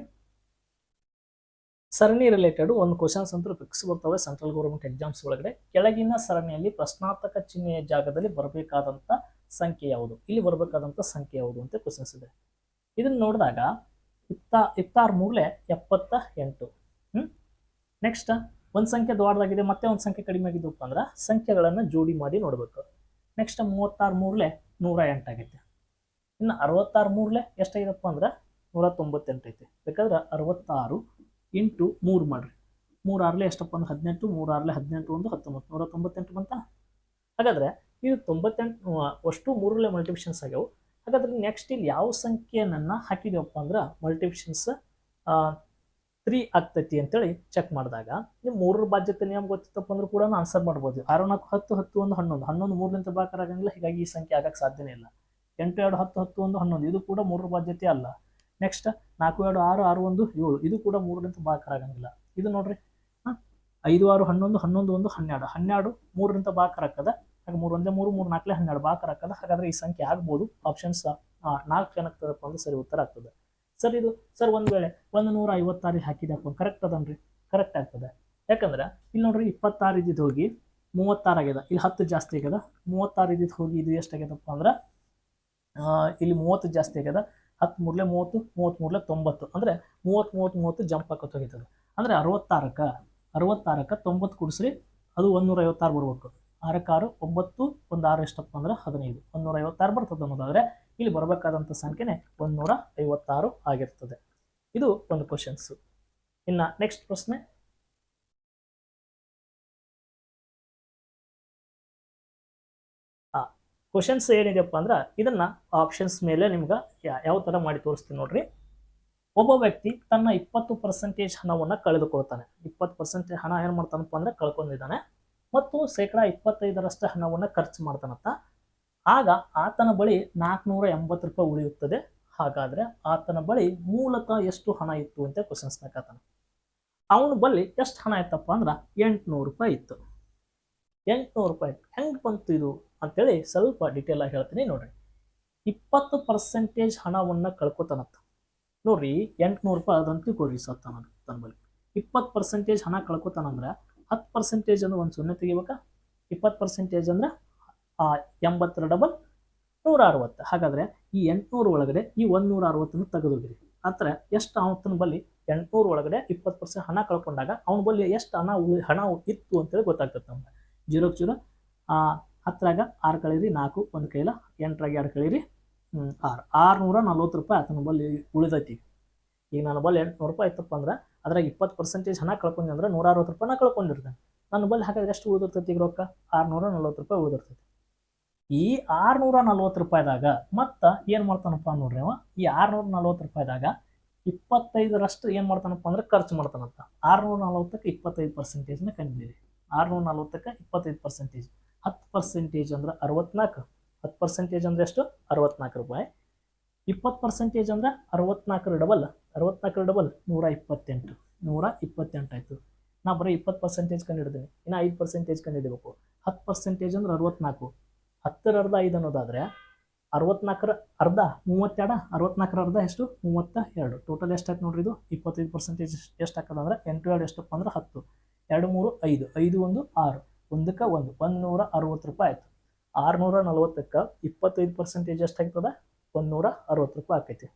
ಸರಣಿ ರಿಲೇಟೆಡ್ ಒಂದು ಕ್ವಶನ್ಸ್ ಅಂತೂ ಫಿಕ್ಸ್ ಬರ್ತವೆ ಸೆಂಟ್ರಲ್ ಗೌರ್ಮೆಂಟ್ ಎಕ್ಸಾಮ್ಸ್ ಒಳಗಡೆ. ಕೆಳಗಿನ ಸರಣಿಯಲ್ಲಿ ಪ್ರಶ್ನಾರ್ಥಕ ಚಿಹ್ನೆಯ ಜಾಗದಲ್ಲಿ ಬರಬೇಕಾದಂಥ ಸಂಖ್ಯೆ ಯಾವುದು? ಇಲ್ಲಿ ಬರಬೇಕಾದಂಥ ಸಂಖ್ಯೆ ಯಾವುದು ಅಂತ ಕ್ವಶನ್ಸ್ ಇದೆ. ಇದನ್ನ ನೋಡಿದಾಗ ಇಪ್ಪ ಇತ್ತಾರು ಮೂರಲೆ ಎಪ್ಪತ್ತ ಎಂಟು ನೆಕ್ಸ್ಟ್ ಒಂದು ಸಂಖ್ಯೆ ದೊಡ್ಡದಾಗಿದೆ, ಮತ್ತೆ ಒಂದು ಸಂಖ್ಯೆ ಕಡಿಮೆ ಆಗಿದ್ದಪ್ಪ ಅಂದ್ರೆ ಸಂಖ್ಯೆಗಳನ್ನು ಜೋಡಿ ಮಾಡಿ ನೋಡಬೇಕು. ನೆಕ್ಸ್ಟ್ ಮೂವತ್ತಾರು ಮೂರಲೆ ನೂರ ಎಂಟಾಗೈತೆ ಇನ್ನು ಅರವತ್ತಾರು ಮೂರಲೆ ಎಷ್ಟಾಗಿದಪ್ಪ ಅಂದ್ರೆ ನೂರ ತೊಂಬತ್ತೆಂಟು ಐತೆ. ಬೇಕಾದ್ರೆ ಅರವತ್ತಾರು ಇಂಟು ಮೂರು ಮಾಡಿರಿ. ಮೂರು ಆರ್ಲೆ ಎಷ್ಟಪ್ಪ ಒಂದು ಹದಿನೆಂಟು, ಮೂರು ಆರ್ಲೆ ಹದಿನೆಂಟು ಒಂದು ಹತ್ತೊಂಬತ್ತು. ನೂರ ತೊಂಬತ್ತೆಂಟು ಬಂತ? ಹಾಗಾದ್ರೆ ಇದು ತೊಂಬತ್ತೆಂಟು ಅಷ್ಟು ಮೂರಲ್ಲೇ ಮಲ್ಟಿಪ್ಷನ್ಸ್ ಆಗ್ಯಾವು. ಹಾಗಾದ್ರೆ ನೆಕ್ಸ್ಟ್ ಇಲ್ಲಿ ಯಾವ ಸಂಖ್ಯೆಯನ್ನು ಹಾಕಿದೇವಪ್ಪ ಅಂದ್ರೆ ಮಲ್ಟಿಪ್ಷನ್ಸ್ ತ್ರೀ ಆಗ್ತೈತಿ ಅಂತೇಳಿ ಚೆಕ್ ಮಾಡಿದಾಗ ನೀವು ಮೂರರ ಬಾಧ್ಯತೆ ನಿಯಮ ಗೊತ್ತಿತ್ತಪ್ಪ ಅಂದ್ರೆ ಕೂಡ ಆನ್ಸರ್ ಮಾಡ್ಬೋದು. ಆರು, ನಾಲ್ಕು, ಹತ್ತು ಹತ್ತು, ಒಂದು, ಹನ್ನೊಂದು. ಹನ್ನೊಂದು ಮೂರಲಿಂದ ಬಾಕರಾಗಂಗಿಲ್ಲ ಹೀಗಾಗಿ ಈ ಸಂಖ್ಯೆ ಆಗಕ್ಕೆ ಸಾಧ್ಯನೇ ಇಲ್ಲ. ಎಂಟು, ಎರಡು, ಹತ್ತು ಹತ್ತು, ಒಂದು, ಹನ್ನೊಂದು. ಇದು ಕೂಡ ಮೂರರ ಬಾಧ್ಯತೆ ಅಲ್ಲ. ನೆಕ್ಸ್ಟ್ ನಾಲ್ಕು, ಎರಡು, ಆರು ಆರು, ಒಂದು, ಏಳು. ಇದು ಕೂಡ ಮೂರರಿಂದ ಬಾಕರ್ ಆಗಂಗಿಲ್ಲ. ಇದು ನೋಡ್ರಿ. ಹಾಂ? ಐದು, ಆರು, ಹನ್ನೊಂದು ಹನ್ನೊಂದು, ಒಂದು, ಹನ್ನೆರಡು. ಹನ್ನೆರಡು ಮೂರರಿಂದ ಬಾಕರ್ ಆಗ್ತದೆ. ಹಾಗೆ ಮೂರು ಒಂದೇ ಮೂರು ಮೂರು ನಾಲ್ಕಲೇ ಹನ್ನೆರಡು ಬಾಕರ್ ಆಗ್ತದೆ. ಹಾಗಾದ್ರೆ ಈ ಸಂಖ್ಯೆ ಆಗ್ಬೋದು. ಆಪ್ಷನ್ಸ್ ನಾಲ್ಕು ಏನಾಗ್ತದಪ್ಪ ಅಂದ್ರೆ ಸರಿ ಉತ್ತರ ಆಗ್ತದೆ. ಸರ್, ಇದು, ಸರ್, ಒಂದು ವೇಳೆ ಒಂದು ನೂರ ಐವತ್ತಾರು ಹಾಕಿದಪ್ಪ ಕರೆಕ್ಟ್ ಅದನ್ರಿ. ಕರೆಕ್ಟ್ ಆಗ್ತದೆ. ಯಾಕಂದ್ರೆ ಇಲ್ಲಿ ನೋಡ್ರಿ ಇಪ್ಪತ್ತಾರು ಇದ್ದಿದ್ದು ಹೋಗಿ ಮೂವತ್ತಾರು ಆಗ್ಯದ. ಇಲ್ಲಿ ಹತ್ತು ಜಾಸ್ತಿ ಆಗ್ಯದ. ಮೂವತ್ತಾರು ಇದ್ದಿದ್ದು ಹೋಗಿ ಇದು ಎಷ್ಟಾಗ್ಯದಪ್ಪ ಅಂದ್ರೆ ಇಲ್ಲಿ ಮೂವತ್ತು ಜಾಸ್ತಿ ಆಗ್ಯದ. ಹತ್ತು ಮೂರ್ಲೆ ಮೂವತ್ತು, ಮೂವತ್ತ್ ಮೂರ್ಲೆ ತೊಂಬತ್ತು. ಅಂದರೆ ಮೂವತ್ತು ಮೂವತ್ತು ಮೂವತ್ತು ಜಂಪ್ ಹಾಕೋತ ಹೋಗಿರ್ತದೆ ಅಂದರೆ ಅರವತ್ತಾರಕ್ಕೆ ಅರವತ್ತಾರಕ್ಕೆ ತೊಂಬತ್ತು ಕುಡಿಸ್ರಿ, ಅದು ಒಂದೂರ ಐವತ್ತಾರು ಬರ್ಬೇಕು. ಆರಕ್ಕೆ ಆರು ಒಂಬತ್ತು ಒಂದು ಆರು ಎಷ್ಟಪ್ಪ ಅಂದ್ರೆ ಹದಿನೈದು. ಒಂದೂರ ಐವತ್ತಾರು ಬರ್ತದೆ ಅನ್ನೋದಾದರೆ ಇಲ್ಲಿ ಬರಬೇಕಾದಂಥ ಸಂಖ್ಯೆನೇ ಒಂದೂರ ಐವತ್ತಾರು ಆಗಿರ್ತದೆ. ಇದು ಒಂದು ಕ್ವಶನ್ಸು ಇನ್ನು ನೆಕ್ಸ್ಟ್ ಪ್ರಶ್ನೆ. ಕ್ವಶನ್ಸ್ ಏನಿದೆಯಪ್ಪ ಅಂದ್ರೆ ಇದನ್ನ ಆಪ್ಷನ್ಸ್ ಮೇಲೆ ನಿಮ್ಗೆ ಯಾವ ಥರ ಮಾಡಿ ತೋರಿಸ್ತೀನಿ ನೋಡ್ರಿ. ಒಬ್ಬ ವ್ಯಕ್ತಿ ತನ್ನ ಇಪ್ಪತ್ತು ಪರ್ಸೆಂಟೇಜ್ ಹಣವನ್ನು ಕಳೆದುಕೊಳ್ತಾನೆ. ಇಪ್ಪತ್ತು ಪರ್ಸೆಂಟೇಜ್ ಹಣ ಏನು ಮಾಡ್ತಾನಪ್ಪ ಅಂದ್ರೆ ಕಳ್ಕೊಂಡಿದ್ದಾನೆ. ಮತ್ತು ಶೇಕಡ ಇಪ್ಪತ್ತೈದರಷ್ಟು ಹಣವನ್ನು ಖರ್ಚು ಮಾಡ್ತಾನಂತ. ಆಗ ಆತನ ಬಳಿ ನಾಲ್ಕುನೂರ ಎಂಬತ್ತು ರೂಪಾಯಿ ಉಳಿಯುತ್ತದೆ. ಹಾಗಾದರೆ ಆತನ ಬಳಿ ಮೂಲತಃ ಎಷ್ಟು ಹಣ ಇತ್ತು ಅಂತ ಕ್ವಶನ್ಸ್ ಕೇಳ್ತಾನೆ. ಅವನ ಬಳಿ ಎಷ್ಟು ಹಣ ಇತ್ತಪ್ಪ ಅಂದ್ರೆ ಎಂಟುನೂರು ರೂಪಾಯಿ ಇತ್ತು. ಎಂಟುನೂರು ರೂಪಾಯಿ ಹೆಂಗೆ ಬಂತು ಇದು? ಅಂತೇಳಿ ಸ್ವಲ್ಪ ಡೀಟೇಲ್ ಆಗಿ ಹೇಳ್ತೀನಿ ನೋಡ್ರಿ. ಇಪ್ಪತ್ತು ಪರ್ಸೆಂಟೇಜ್ ಹಣವನ್ನು ಕಳ್ಕೊತಾನಂತ. ನೋಡ್ರಿ ಎಂಟುನೂರು ರೂಪಾಯಿ ಅದಂತೂ ಕೊಡ್ರಿ ಸತ್ತ ನಾನು ತನ್ನ ಬಳಿ. ಇಪ್ಪತ್ತು ಪರ್ಸೆಂಟೇಜ್ ಹಣ ಕಳ್ಕೊತಾನಂದ್ರೆ ಹತ್ತು ಪರ್ಸೆಂಟೇಜ್ ಅಂದ್ರೆ ಒಂದು ಸೊನ್ನೆ ತೆಗಿಬೇಕಾ? ಇಪ್ಪತ್ತು ಪರ್ಸೆಂಟೇಜ್ ಅಂದ್ರೆ ಎಂಬತ್ತರ ಡಬಲ್ ನೂರ ಅರವತ್ತು. ಹಾಗಾದ್ರೆ ಈ ಎಂಟುನೂರು ಒಳಗಡೆ ಈ ಒಂದು ನೂರ ಅರವತ್ತನ್ನು ತೆಗೆದೋಗಿರಿ ಆದರೆ ಎಷ್ಟು ಅವತನ ಬಳಿ ಎಂಟುನೂರು ಒಳಗಡೆ ಇಪ್ಪತ್ತು ಪರ್ಸೆಂಟ್ ಹಣ ಕಳ್ಕೊಂಡಾಗ ಅವನ ಬಳಿ ಎಷ್ಟು ಹಣ ಉಳಿ ಹಣ ಇತ್ತು ಅಂತೇಳಿ ಗೊತ್ತಾಗ್ತದೆ ನಮ್ಗೆ. ಜೀರೋ ಜೀರೋ ಹತ್ತರಾಗ ಆರು ಕಳೀರಿ, ನಾಲ್ಕು, ಒಂದು ಕೈಲ ಎಂಟರಾಗ ಎರಡು ಕಳೀರಿ ಆರು. ಆರುನೂರ ನಲ್ವತ್ತು ರೂಪಾಯಿ ಆತನ ಬಲ್ಲಿ ಉಳಿದೈತಿ. ಈಗ ನನ್ನ ಬಲ್ಲಿ ಎಂಟುನೂರು ರೂಪಾಯಿ ಇತ್ತಪ್ಪ ಅಂದ್ರೆ ಅದ್ರಾಗ ಇಪ್ಪತ್ತು ಪರ್ಸೆಂಟೇಜ್ ಹಣ ಕಳ್ಕೊಂಡೆ ಅಂದ್ರೆ ನೂರ ಅರವತ್ತು ರೂಪಾಯಿ ನಾ ಕಳ್ಕೊಂಡಿರ್ತೇನೆ. ನನ್ನ ಬಲ್ಲಿ ಹಾಕಿದ್ರೆ ಎಷ್ಟು ಉಳಿದಿರ್ತೈತಿ ಈಗ ರೊಕ್ಕ? ಆರುನೂರ ನಲ್ವತ್ತು ರೂಪಾಯಿ ಉಳಿದಿರ್ತೈತಿ. ಈ ಆರುನೂರ ನಲ್ವತ್ತು ರೂಪಾಯಿದಾಗ ಮತ್ತೆ ಏನು ಮಾಡ್ತಾನಪ್ಪ ನೋಡ್ರಿ ಅವ? ಈ ಆರುನೂರ ನಲ್ವತ್ತು ರೂಪಾಯಿದಾಗ ಇಪ್ಪತ್ತೈದರಷ್ಟು ಏನು ಮಾಡ್ತಾನಪ್ಪ ಅಂದ್ರೆ ಖರ್ಚು ಮಾಡ್ತಾನಂತ. ಆರುನೂರ ನಲ್ವತ್ತಕ್ಕೆ ಇಪ್ಪತ್ತೈದು ಪರ್ಸೆಂಟೇಜ್ನ ಕಂಡಿದ್ದೀರಿ. ಆರುನೂರ ನಲ್ವತ್ತಕ್ಕೆ ಇಪ್ಪತ್ತೈದು ಪರ್ಸೆಂಟೇಜ್ ಹತ್ತು ಪರ್ಸೆಂಟೇಜ್ ಅಂದ್ರೆ ಅರವತ್ನಾಲ್ಕು. ಹತ್ತು ಪರ್ಸೆಂಟೇಜ್ ಅಂದ್ರೆ ಎಷ್ಟು? ಅರವತ್ನಾಲ್ಕು ರೂಪಾಯಿ. ಇಪ್ಪತ್ತು ಪರ್ಸೆಂಟೇಜ್ ಅಂದ್ರೆ ಅರವತ್ನಾಲ್ಕರ ಡಬಲ್ ಅರವತ್ನಾಲ್ಕರ ಡಬಲ್ ನೂರ ಇಪ್ಪತ್ತೆಂಟು. ನೂರ ಇಪ್ಪತ್ತೆಂಟು ಆಯಿತು. ನಾ ಬರೀ ಇಪ್ಪತ್ತು ಪರ್ಸೆಂಟೇಜ್ ಕಂಡಿಡ್ತೀನಿ. ಇನ್ನು ಐದು ಪರ್ಸೆಂಟೇಜ್ ಕಂಡಿಡಬೇಕು. ಹತ್ತು ಪರ್ಸೆಂಟೇಜ್ ಅಂದ್ರೆ ಅರವತ್ನಾಲ್ಕು. ಹತ್ತರ ಅರ್ಧ ಐದು ಅನ್ನೋದಾದರೆ ಅರವತ್ನಾಲ್ಕರ ಅರ್ಧ ಮೂವತ್ತೆರಡು, ಅರವತ್ನಾಲ್ಕರ ಅರ್ಧ ಎಷ್ಟು? ಮೂವತ್ತ ಎರಡು ಟೋಟಲ್ ಎಷ್ಟಾಯ್ತು ನೋಡ್ರಿ ಇದು? ಇಪ್ಪತ್ತೈದು ಪರ್ಸೆಂಟೇಜ್ ಎಷ್ಟು ಹಾಕೋದಂದ್ರೆ ಎಂಟು ಎರಡು ಎಷ್ಟಪ್ಪ ಅಂದ್ರೆ ಹತ್ತು. ಎರಡು ಮೂರು ಐದು. ಐದು ಒಂದು ಆರು. ಒಂದಕ್ಕೆ ಒಂದು ಒಂದು ನೂರ ಅರವತ್ತು ರೂಪಾಯಿ ಆಯ್ತು. ಆರುನೂರ ನಲವತ್ತಕ್ಕೆ ಇಪ್ಪತ್ತೈದು ಪರ್ಸೆಂಟೇಜ್ ಎಷ್ಟಾಗ್ತದೆ ಒಂದು ನೂರ ಅರವತ್ತು ರೂಪಾಯಿ ಆಕೈತಿ.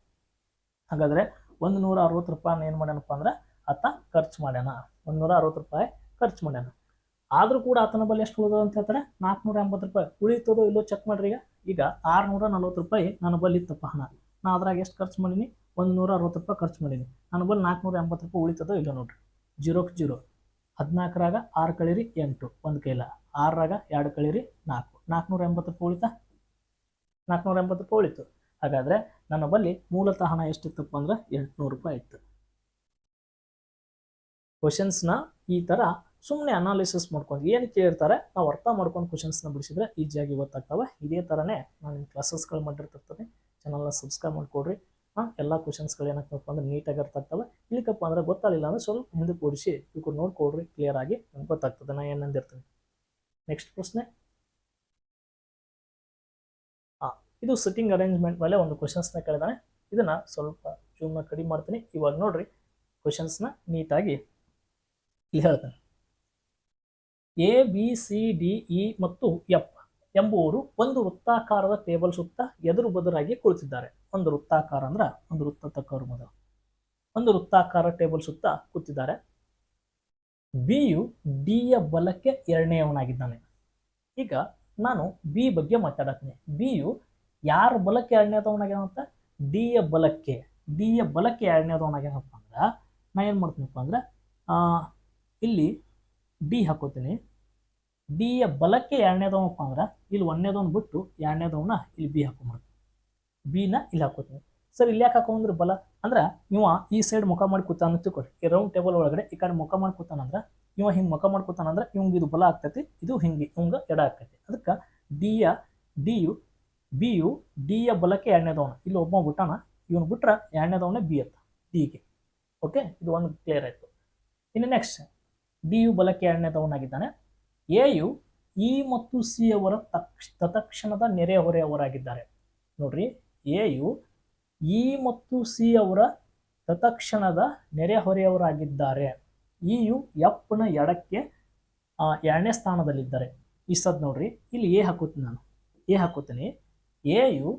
ಹಾಗಾದ್ರೆ ಒಂದು ನೂರ ಅರವತ್ತು ರೂಪಾಯಿನ ಏನು ಮಾಡ್ಯಾನಪ್ಪ ಅಂದ್ರೆ ಆತ ಖರ್ಚು ಮಾಡ್ಯಾನ. ಒಂದು ನೂರ ಅರವತ್ತು ರೂಪಾಯಿ ಖರ್ಚು ಮಾಡ್ಯಾನ. ಆದರೂ ಕೂಡ ಆತನ ಬಳಿ ಎಷ್ಟು ಉಳಿದ ಅಂತ ಹೇಳ್ತಾರೆ? ನಾಲ್ಕುನೂರ ಎಂಬತ್ತು ರೂಪಾಯಿ ಉಳಿತದೋ ಇಲ್ಲೋ ಚೆಕ್ ಮಾಡ್ರಿ ಈಗ. ಈಗ ಆರುನೂರ ನಲ್ವತ್ತು ರೂಪಾಯಿ ನನ್ನ ಬಳಿ ಇತ್ತಪ್ಪ ಹಣ. ನಾ ಅದ್ರಾಗ ಎಷ್ಟು ಖರ್ಚು ಮಾಡೀನಿ? ಒಂದು ನೂರ ಅರವತ್ತು ರೂಪಾಯಿ ಖರ್ಚು ಮಾಡೀನಿ. ನನ್ನ ಬಳಿ ನಾಲ್ಕುನೂರ ಎಂಬತ್ತು ರೂಪಾಯಿ ಉಳಿತದೋ ಇಲ್ಲೋ ನೋಡ್ರಿ. ಜೀರೋಕ್ಕೆ ಜೀರೋ. ಹದಿನಾಲ್ಕರಾಗ ಆರು ಕಳೀರಿ ಎಂಟು, ಒಂದು ಕೈಲ. ಆರರಾಗ ಎರಡು ಕಳೀರಿ ನಾಲ್ಕು. ನಾಲ್ಕುನೂರ ಎಂಬತ್ತು ಪೋಳಿತ? ನಾಲ್ಕುನೂರ ಎಂಬತ್ತು ಕೋಳಿತು ಹಾಗಾದರೆ ನನ್ನ ಬಳಿ ಮೂಲತಃ ಹಣ ಎಷ್ಟಿತ್ತಪ್ಪ ಅಂದ್ರೆ ಎಂಟುನೂರು ರೂಪಾಯಿ ಇತ್ತು. ಕ್ವಶನ್ಸ್ನ ಈ ಥರ ಸುಮ್ಮನೆ ಅನಾಲಿಸಿಸ್ ಮಾಡ್ಕೊಂಡು ಏನು ಕೇಳಿರ್ತಾರೆ ನಾವು ಅರ್ಥ ಮಾಡ್ಕೊಂಡು ಕ್ವಶನ್ಸ್ನ ಬಿಡಿಸಿದ್ರೆ ಈಸಿಯಾಗಿ ಗೊತ್ತಾಗ್ತವೆ. ಇದೇ ಥರನೇ ನಾನು ಕ್ಲಾಸಸ್ಗಳು ಮಾಡಿರ್ತಿರ್ತೀನಿ ಚಾನಲ್ನ ಸಬ್ಸ್ಕ್ರೈಬ್ ಮಾಡಿಕೊಡ್ರಿ. ಎಲ್ಲ ಕ್ವಶನ್ಸ್ಗಳು ಏನಾಗ್ತಪ್ಪ ಅಂದ್ರೆ ನೀಟಾಗಿ ಅರ್ಥ ಆಗ್ತವೆ. ಇಲ್ಲಿಕಪ್ಪ ಅಂದ್ರೆ ಗೊತ್ತಾಗಲಿಲ್ಲ ಅಂದ್ರೆ ಸ್ವಲ್ಪ ಹಿಂದೆ ಕೂಡಿಸಿ ಇವ್ರು ನೋಡ್ಕೊಡ್ರಿ ಕ್ಲಿಯರ್ ಆಗಿ ಗೊತ್ತಾಗ್ತದೆ, ನಾ ಏನು ಅಂದಿರ್ತೀನಿ. ನೆಕ್ಸ್ಟ್ ಪ್ರಶ್ನೆ. ಹಾ ಇದು ಸಿಟ್ಟಿಂಗ್ ಅರೇಂಜ್ಮೆಂಟ್ ಮೇಲೆ ಒಂದು ಕ್ವಶನ್ಸ್ನ ಕೇಳಿದಾನೆ. ಇದನ್ನ ಸ್ವಲ್ಪ ಜೂಮ್ನ ಕಡಿಮೆ ಮಾಡ್ತೀನಿ. ಇವಾಗ ನೋಡ್ರಿ ಕ್ವಶನ್ಸ್ನ ನೀಟಾಗಿ ಇಲ್ಲಿ ಹೇಳ್ತಾನೆ. A B C D E ಮತ್ತು ಎಫ್ ಎಂಬುವರು ಒಂದು ವೃತ್ತಾಕಾರದ ಟೇಬಲ್ ಸುತ್ತ ಎದುರು ಬದುರಾಗಿ ಕುಳಿತಿದ್ದಾರೆ. ಒಂದು ವೃತ್ತಾಕಾರ ಅಂದ್ರೆ ಒಂದು ವೃತ್ತ ತಕ್ಕವರು ಒಂದು ವೃತ್ತಾಕಾರ ಟೇಬಲ್ ಸುತ್ತ ಕೂತಿದ್ದಾರೆ. ಬಿಯು ಡಿ ಯ ಬಲಕ್ಕೆ ಎರಡನೆಯವನಾಗಿದ್ದಾನೆ. ಈಗ ನಾನು ಬಿ ಬಗ್ಗೆ ಮಾತಾಡತ್ತೀನಿ. ಬಿಯು ಯಾರ ಬಲಕ್ಕೆ ಎರಡನೇದವನಾಗ್ಯಾನಂತ ಡಿ ಯ ಬಲಕ್ಕೆ. ಡಿ ಯ ಬಲಕ್ಕೆ ಎರಡನೇದವನಾಗ್ಯಾನಪ್ಪ ಅಂದ್ರೆ ನಾ ಏನು ಮಾಡ್ತೀನಪ್ಪ ಅಂದ್ರೆ ಇಲ್ಲಿ ಡಿ ಹಾಕೋತೀನಿ. ಡಿ ಯ ಬಲಕ್ಕೆ ಎರಡನೇದವನಪ್ಪ ಅಂದ್ರೆ ಇಲ್ಲಿ ಒಂದನೇದವ್ನ ಬಿಟ್ಟು ಎರಡನೇದವನ್ನ ಇಲ್ಲಿ ಬಿ ಹಾಕೊಂಡ್ಬಿಡ್ತೀನಿ ಬಿನ ಇಲ್ಲಿ ಹಾಕೋತೀನಿ ಸರ್, ಇಲ್ಲಿ ಯಾಕೆ ಹಾಕೊಂಡ್ರೆ ಬಲ? ಅಂದ್ರೆ ಇವ ಈ ಸೈಡ್ ಮುಖ ಮಾಡಿ ಕೂತಾನ ತಿಳ್ಕೊರಿ ಈ ರೌಂಡ್ ಟೇಬಲ್ ಒಳಗಡೆ ಈ ಕಡೆ ಮುಖ ಮಾಡಿ ಕೂತಾನಂದ್ರೆ ಇವ ಹಿಂಗೆ ಮುಖ ಮಾಡಿ ಕೂತಾನಂದ್ರೆ ಇವಂಗೆ ಇದು ಬಲ ಆಗ್ತೈತಿ, ಇದು ಹಿಂಗೆ, ಇವಂಗೆ ಎಡ ಆಗ್ತೈತಿ. ಅದಕ್ಕೆ ಡಿ ಯ, ಡಿ ಯು, ಬಿ ಯು, ಡಿ ಯ ಬಲಕ್ಕೆ ಎರಡನೇದವನ ಇಲ್ಲಿ ಒಬ್ಬ ಬಿಟ್ಟಾನ, ಇವನು ಬಿಟ್ರೆ ಎರಡನೇದವನೇ ಬಿ ಅತ್ತ ಡಿಗೆ ಓಕೆ ಇದು ಒಂದು ಕ್ಲಿಯರ್ ಆಯಿತು. ಇನ್ನು ನೆಕ್ಸ್ಟ್ ಡಿ ಯು ಬಲಕ್ಕೆ ಎರಡನೇದವನಾಗಿದ್ದಾನೆ ಎ ಯು ಇ ಮತ್ತು ಸಿ ಅವರ ತಕ್ಷ, ತತ್ಕ್ಷಣದ ನೆರೆಹೊರೆಯವರಾಗಿದ್ದಾರೆ ನೋಡ್ರಿ, ಎಯು ಇ ಮತ್ತು ಸಿ ಅವರ ತತ್ಕ್ಷಣದ ನೆರೆಹೊರೆಯವರಾಗಿದ್ದಾರೆ ಇ ಯು ಎಫ್ನ ಎಡಕ್ಕೆ ಎರಡನೇ ಸ್ಥಾನದಲ್ಲಿದ್ದಾರೆ. ಈ ಸದ್ ನೋಡ್ರಿ, ಇಲ್ಲಿ ಎ ಹಾಕೋತೀನಿ ನಾನು. ಎ ಹಾಕೋತೀನಿ. ಎ ಯು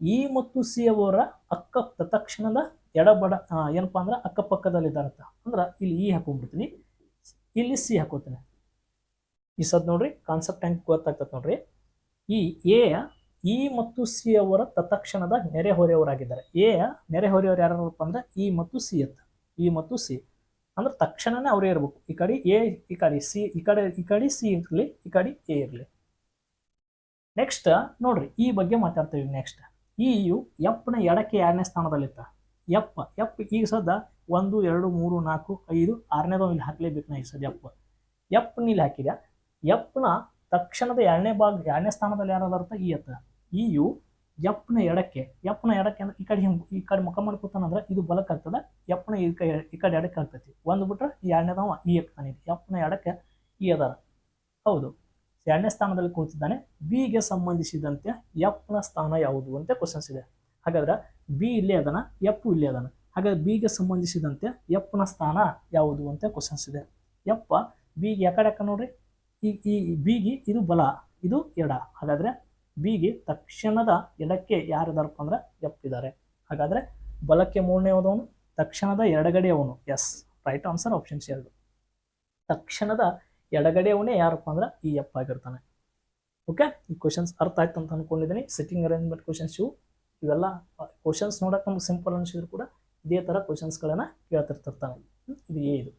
ಇ ಮತ್ತು ಸಿ ಅವರ ಅಕ್ಕ ತತಕ್ಷಣದ ಎಡಬಡ ಏನಪ್ಪಾ ಅಂದ್ರೆ ಅಕ್ಕಪಕ್ಕದಲ್ಲಿದ್ದಾರಂತ. ಅಂದ್ರೆ ಇಲ್ಲಿ ಇ ಹಾಕೊಂಡ್ಬಿಡ್ತೀನಿ. ಇಲ್ಲಿ ಸಿ ಹಾಕೋತೀನಿ. ಈ ಸದ್ ನೋಡ್ರಿ ಕಾನ್ಸೆಪ್ಟ್ ಹೆಂಗೆ ಗೊತ್ತಾಗ್ತದೆ ನೋಡ್ರಿ. ಈ ಎ ಇ ಮತ್ತು ಸಿ ಅವರ ತತ್ಕ್ಷಣದ ನೆರೆಹೊರೆಯವರಾಗಿದ್ದಾರೆ ಎ ನೆರೆಹೊರೆಯವರು ಯಾರಪ್ಪ ಅಂದ್ರೆ ಇ ಮತ್ತು ಸಿ ಅಂತ. ಇ ಮತ್ತು ಸಿ ಅಂದ್ರೆ ತಕ್ಷಣನೇ ಅವರೇ ಇರ್ಬೇಕು. ಈ ಕಡೆ ಎ ಈ ಕಡೆ ಸಿ ಈ ಕಡೆ ಈ ಕಡೆ ಸಿ ಇರಲಿ, ಈ ಕಡೆ ಎ ಇರಲಿ. ನೆಕ್ಸ್ಟ್ ನೋಡ್ರಿ ಈ ಬಗ್ಗೆ ಮಾತಾಡ್ತೀವಿ ನೆಕ್ಸ್ಟ್ ಈ ಯು ಎಫ್ನ ಎಡಕ್ಕೆ ಎರಡನೇ ಸ್ಥಾನದಲ್ಲಿತ್ತ. ಎಫ್ ಎಪ್ ಈಗ ಸದ ಒಂದು, ಎರಡು, ಮೂರು, ನಾಲ್ಕು, ಐದು, ಆರನೇದು ಇಲ್ಲಿ ಹಾಕ್ಲೇಬೇಕು ನಾ ಈ ಎಫ್ ಎಪ್ ಇಲ್ಲಿ ಹಾಕಿದ್ಯಾ? ಎಫ್ನ ತಕ್ಷಣದ ಎರಡನೇ ಭಾಗ, ಎರಡನೇ ಸ್ಥಾನದಲ್ಲಿ ಯಾರಾದಾರ್ಥ ಈ ಎತ್ತ. ಈ ಯು ಎಫ್ನ ಎಡಕ್ಕೆ, ಯಪ್ನ ಎಡಕ್ಕೆ ಅಂದ್ರೆ ಈ ಕಡೆ ಹಿಂಗೆ, ಈ ಕಡೆ ಮುಖ ಮಾಡ್ಕೊತಾನಂದ್ರೆ ಇದು ಬಲಕ್ಕೆ ಆಗ್ತದೆ. ಎಫ್ನ ಈ ಕಡೆ ಈ ಕಡೆ ಎಡಕ್ಕೆ ಆಗ್ತೈತಿ. ಒಂದು ಬಿಟ್ರೆ ಈ ಎರಡನೇದವ ಈ ಎಕ್ತಾನೆ ಯಪ್ನ ಎಡಕ್ಕೆ ಈ ಅದಾರ ಹೌದು. ಎರಡನೇ ಸ್ಥಾನದಲ್ಲಿ ಕೂತಿದ್ದಾನೆ. ಬಿಗೆ ಸಂಬಂಧಿಸಿದಂತೆ ಯಪ್ನ ಸ್ಥಾನ ಯಾವುದು ಅಂತ ಕ್ವಶನ್ಸ್ ಇದೆ. ಹಾಗಾದ್ರೆ ಬಿ ಇಲ್ಲೇ ಅದನ, ಯಪ್ಪು ಇಲ್ಲೇ ಅದನ. ಹಾಗಾದ್ರೆ ಬಿಗೆ ಸಂಬಂಧಿಸಿದಂತೆ ಎಪ್ನ ಸ್ಥಾನ ಯಾವುದು ಅಂತ ಕ್ವಶನ್ಸ್ ಇದೆ. ಯಪ್ಪ ಬಿಗೆ ಯಾಕಡೆ ಯಾಕ ನೋಡ್ರಿ? ಈ ಈ ಬಿಗೆ ಇದು ಬಲ, ಇದು ಎಡ. ಹಾಗಾದ್ರೆ ಬಿಗೆ ತಕ್ಷಣದ ಎಡಕ್ಕೆ ಯಾರಿದಾರಪ್ಪ ಅಂದ್ರೆ ಎಪ್ ಇದ್ದಾರೆ. ಹಾಗಾದ್ರೆ ಬಲಕ್ಕೆ ಮೂರನೇ ಹೋದವನು, ತಕ್ಷಣದ ಎಡಗಡೆಯವನು ಎಸ್. ರೈಟ್ ಆನ್ಸರ್ ಆಪ್ಷನ್ಸ್ ಎರಡು. ತಕ್ಷಣದ ಎಡಗಡೆಯವನೇ ಯಾರಪ್ಪ ಅಂದ್ರೆ ಈ ಎಪ್ ಆಗಿರ್ತಾನೆ. ಓಕೆ, ಈ ಕ್ವಶನ್ಸ್ ಅರ್ಥ ಆಯ್ತು ಅಂತ ಅನ್ಕೊಂಡಿದ್ದೀನಿ ಸಿಟ್ಟಿಂಗ್ ಅರೇಂಜ್ಮೆಂಟ್ ಕ್ವಶನ್ಸ್ ಇವು. ಇವೆಲ್ಲ ಕ್ವಶನ್ಸ್ ನೋಡಕ್ಕೆ ನಮ್ಗೆ ಸಿಂಪಲ್ ಅನಿಸಿದ್ರು ಕೂಡ ಇದೇ ಥರ ಕ್ವಶನ್ಸ್ಗಳನ್ನು ಕೇಳ್ತಿರ್ತಿರ್ತಾನೆ. ಇದು ಎ ಇದು.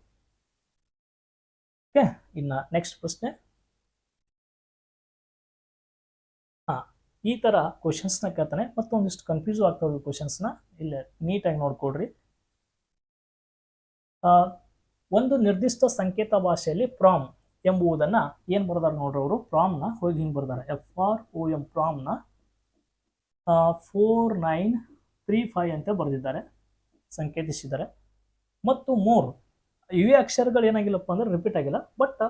ಓಕೆ, ಇನ್ನ ನೆಕ್ಸ್ಟ್ ಪ್ರಶ್ನೆ. ಹಾಂ, ಈ ಥರ ಕ್ವಶನ್ಸ್ನ ಕೇಳ್ತಾನೆ, ಮತ್ತೊಂದಿಷ್ಟು ಕನ್ಫ್ಯೂಸ್ ಆಗ್ತಾವೆ ಕ್ವಶನ್ಸ್ನ ಇಲ್ಲಿ ನೀಟಾಗಿ ನೋಡ್ಕೊಡ್ರಿ ಒಂದು ನಿರ್ದಿಷ್ಟ ಸಂಕೇತ ಭಾಷೆಯಲ್ಲಿ ಪ್ರಾಮ್ ಎಂಬುವುದನ್ನ ಏನು ಬರ್ದಾರೆ ನೋಡ್ರಿ ಅವರು? ಪ್ರಾಮ್ನ ಹೋಗಿ ಹಿಂಗೆ ಬರ್ದಾರೆ. ಎಫ್ ಆರ್ ಓ ಎಂ ಪ್ರಾಮ್ನ ಫೋರ್ ನೈನ್ ತ್ರೀ ಫೈವ್ ಅಂತ ಬರೆದಿದ್ದಾರೆ, ಸಂಕೇತಿಸಿದ್ದಾರೆ. ಮತ್ತು ಮೋರ್ ಇವೇ ಅಕ್ಷರಗಳು ಏನಾಗಿಲ್ಲಪ್ಪ ಅಂದ್ರೆ ರಿಪೀಟ್ ಆಗಿಲ್ಲ. ಬಟ್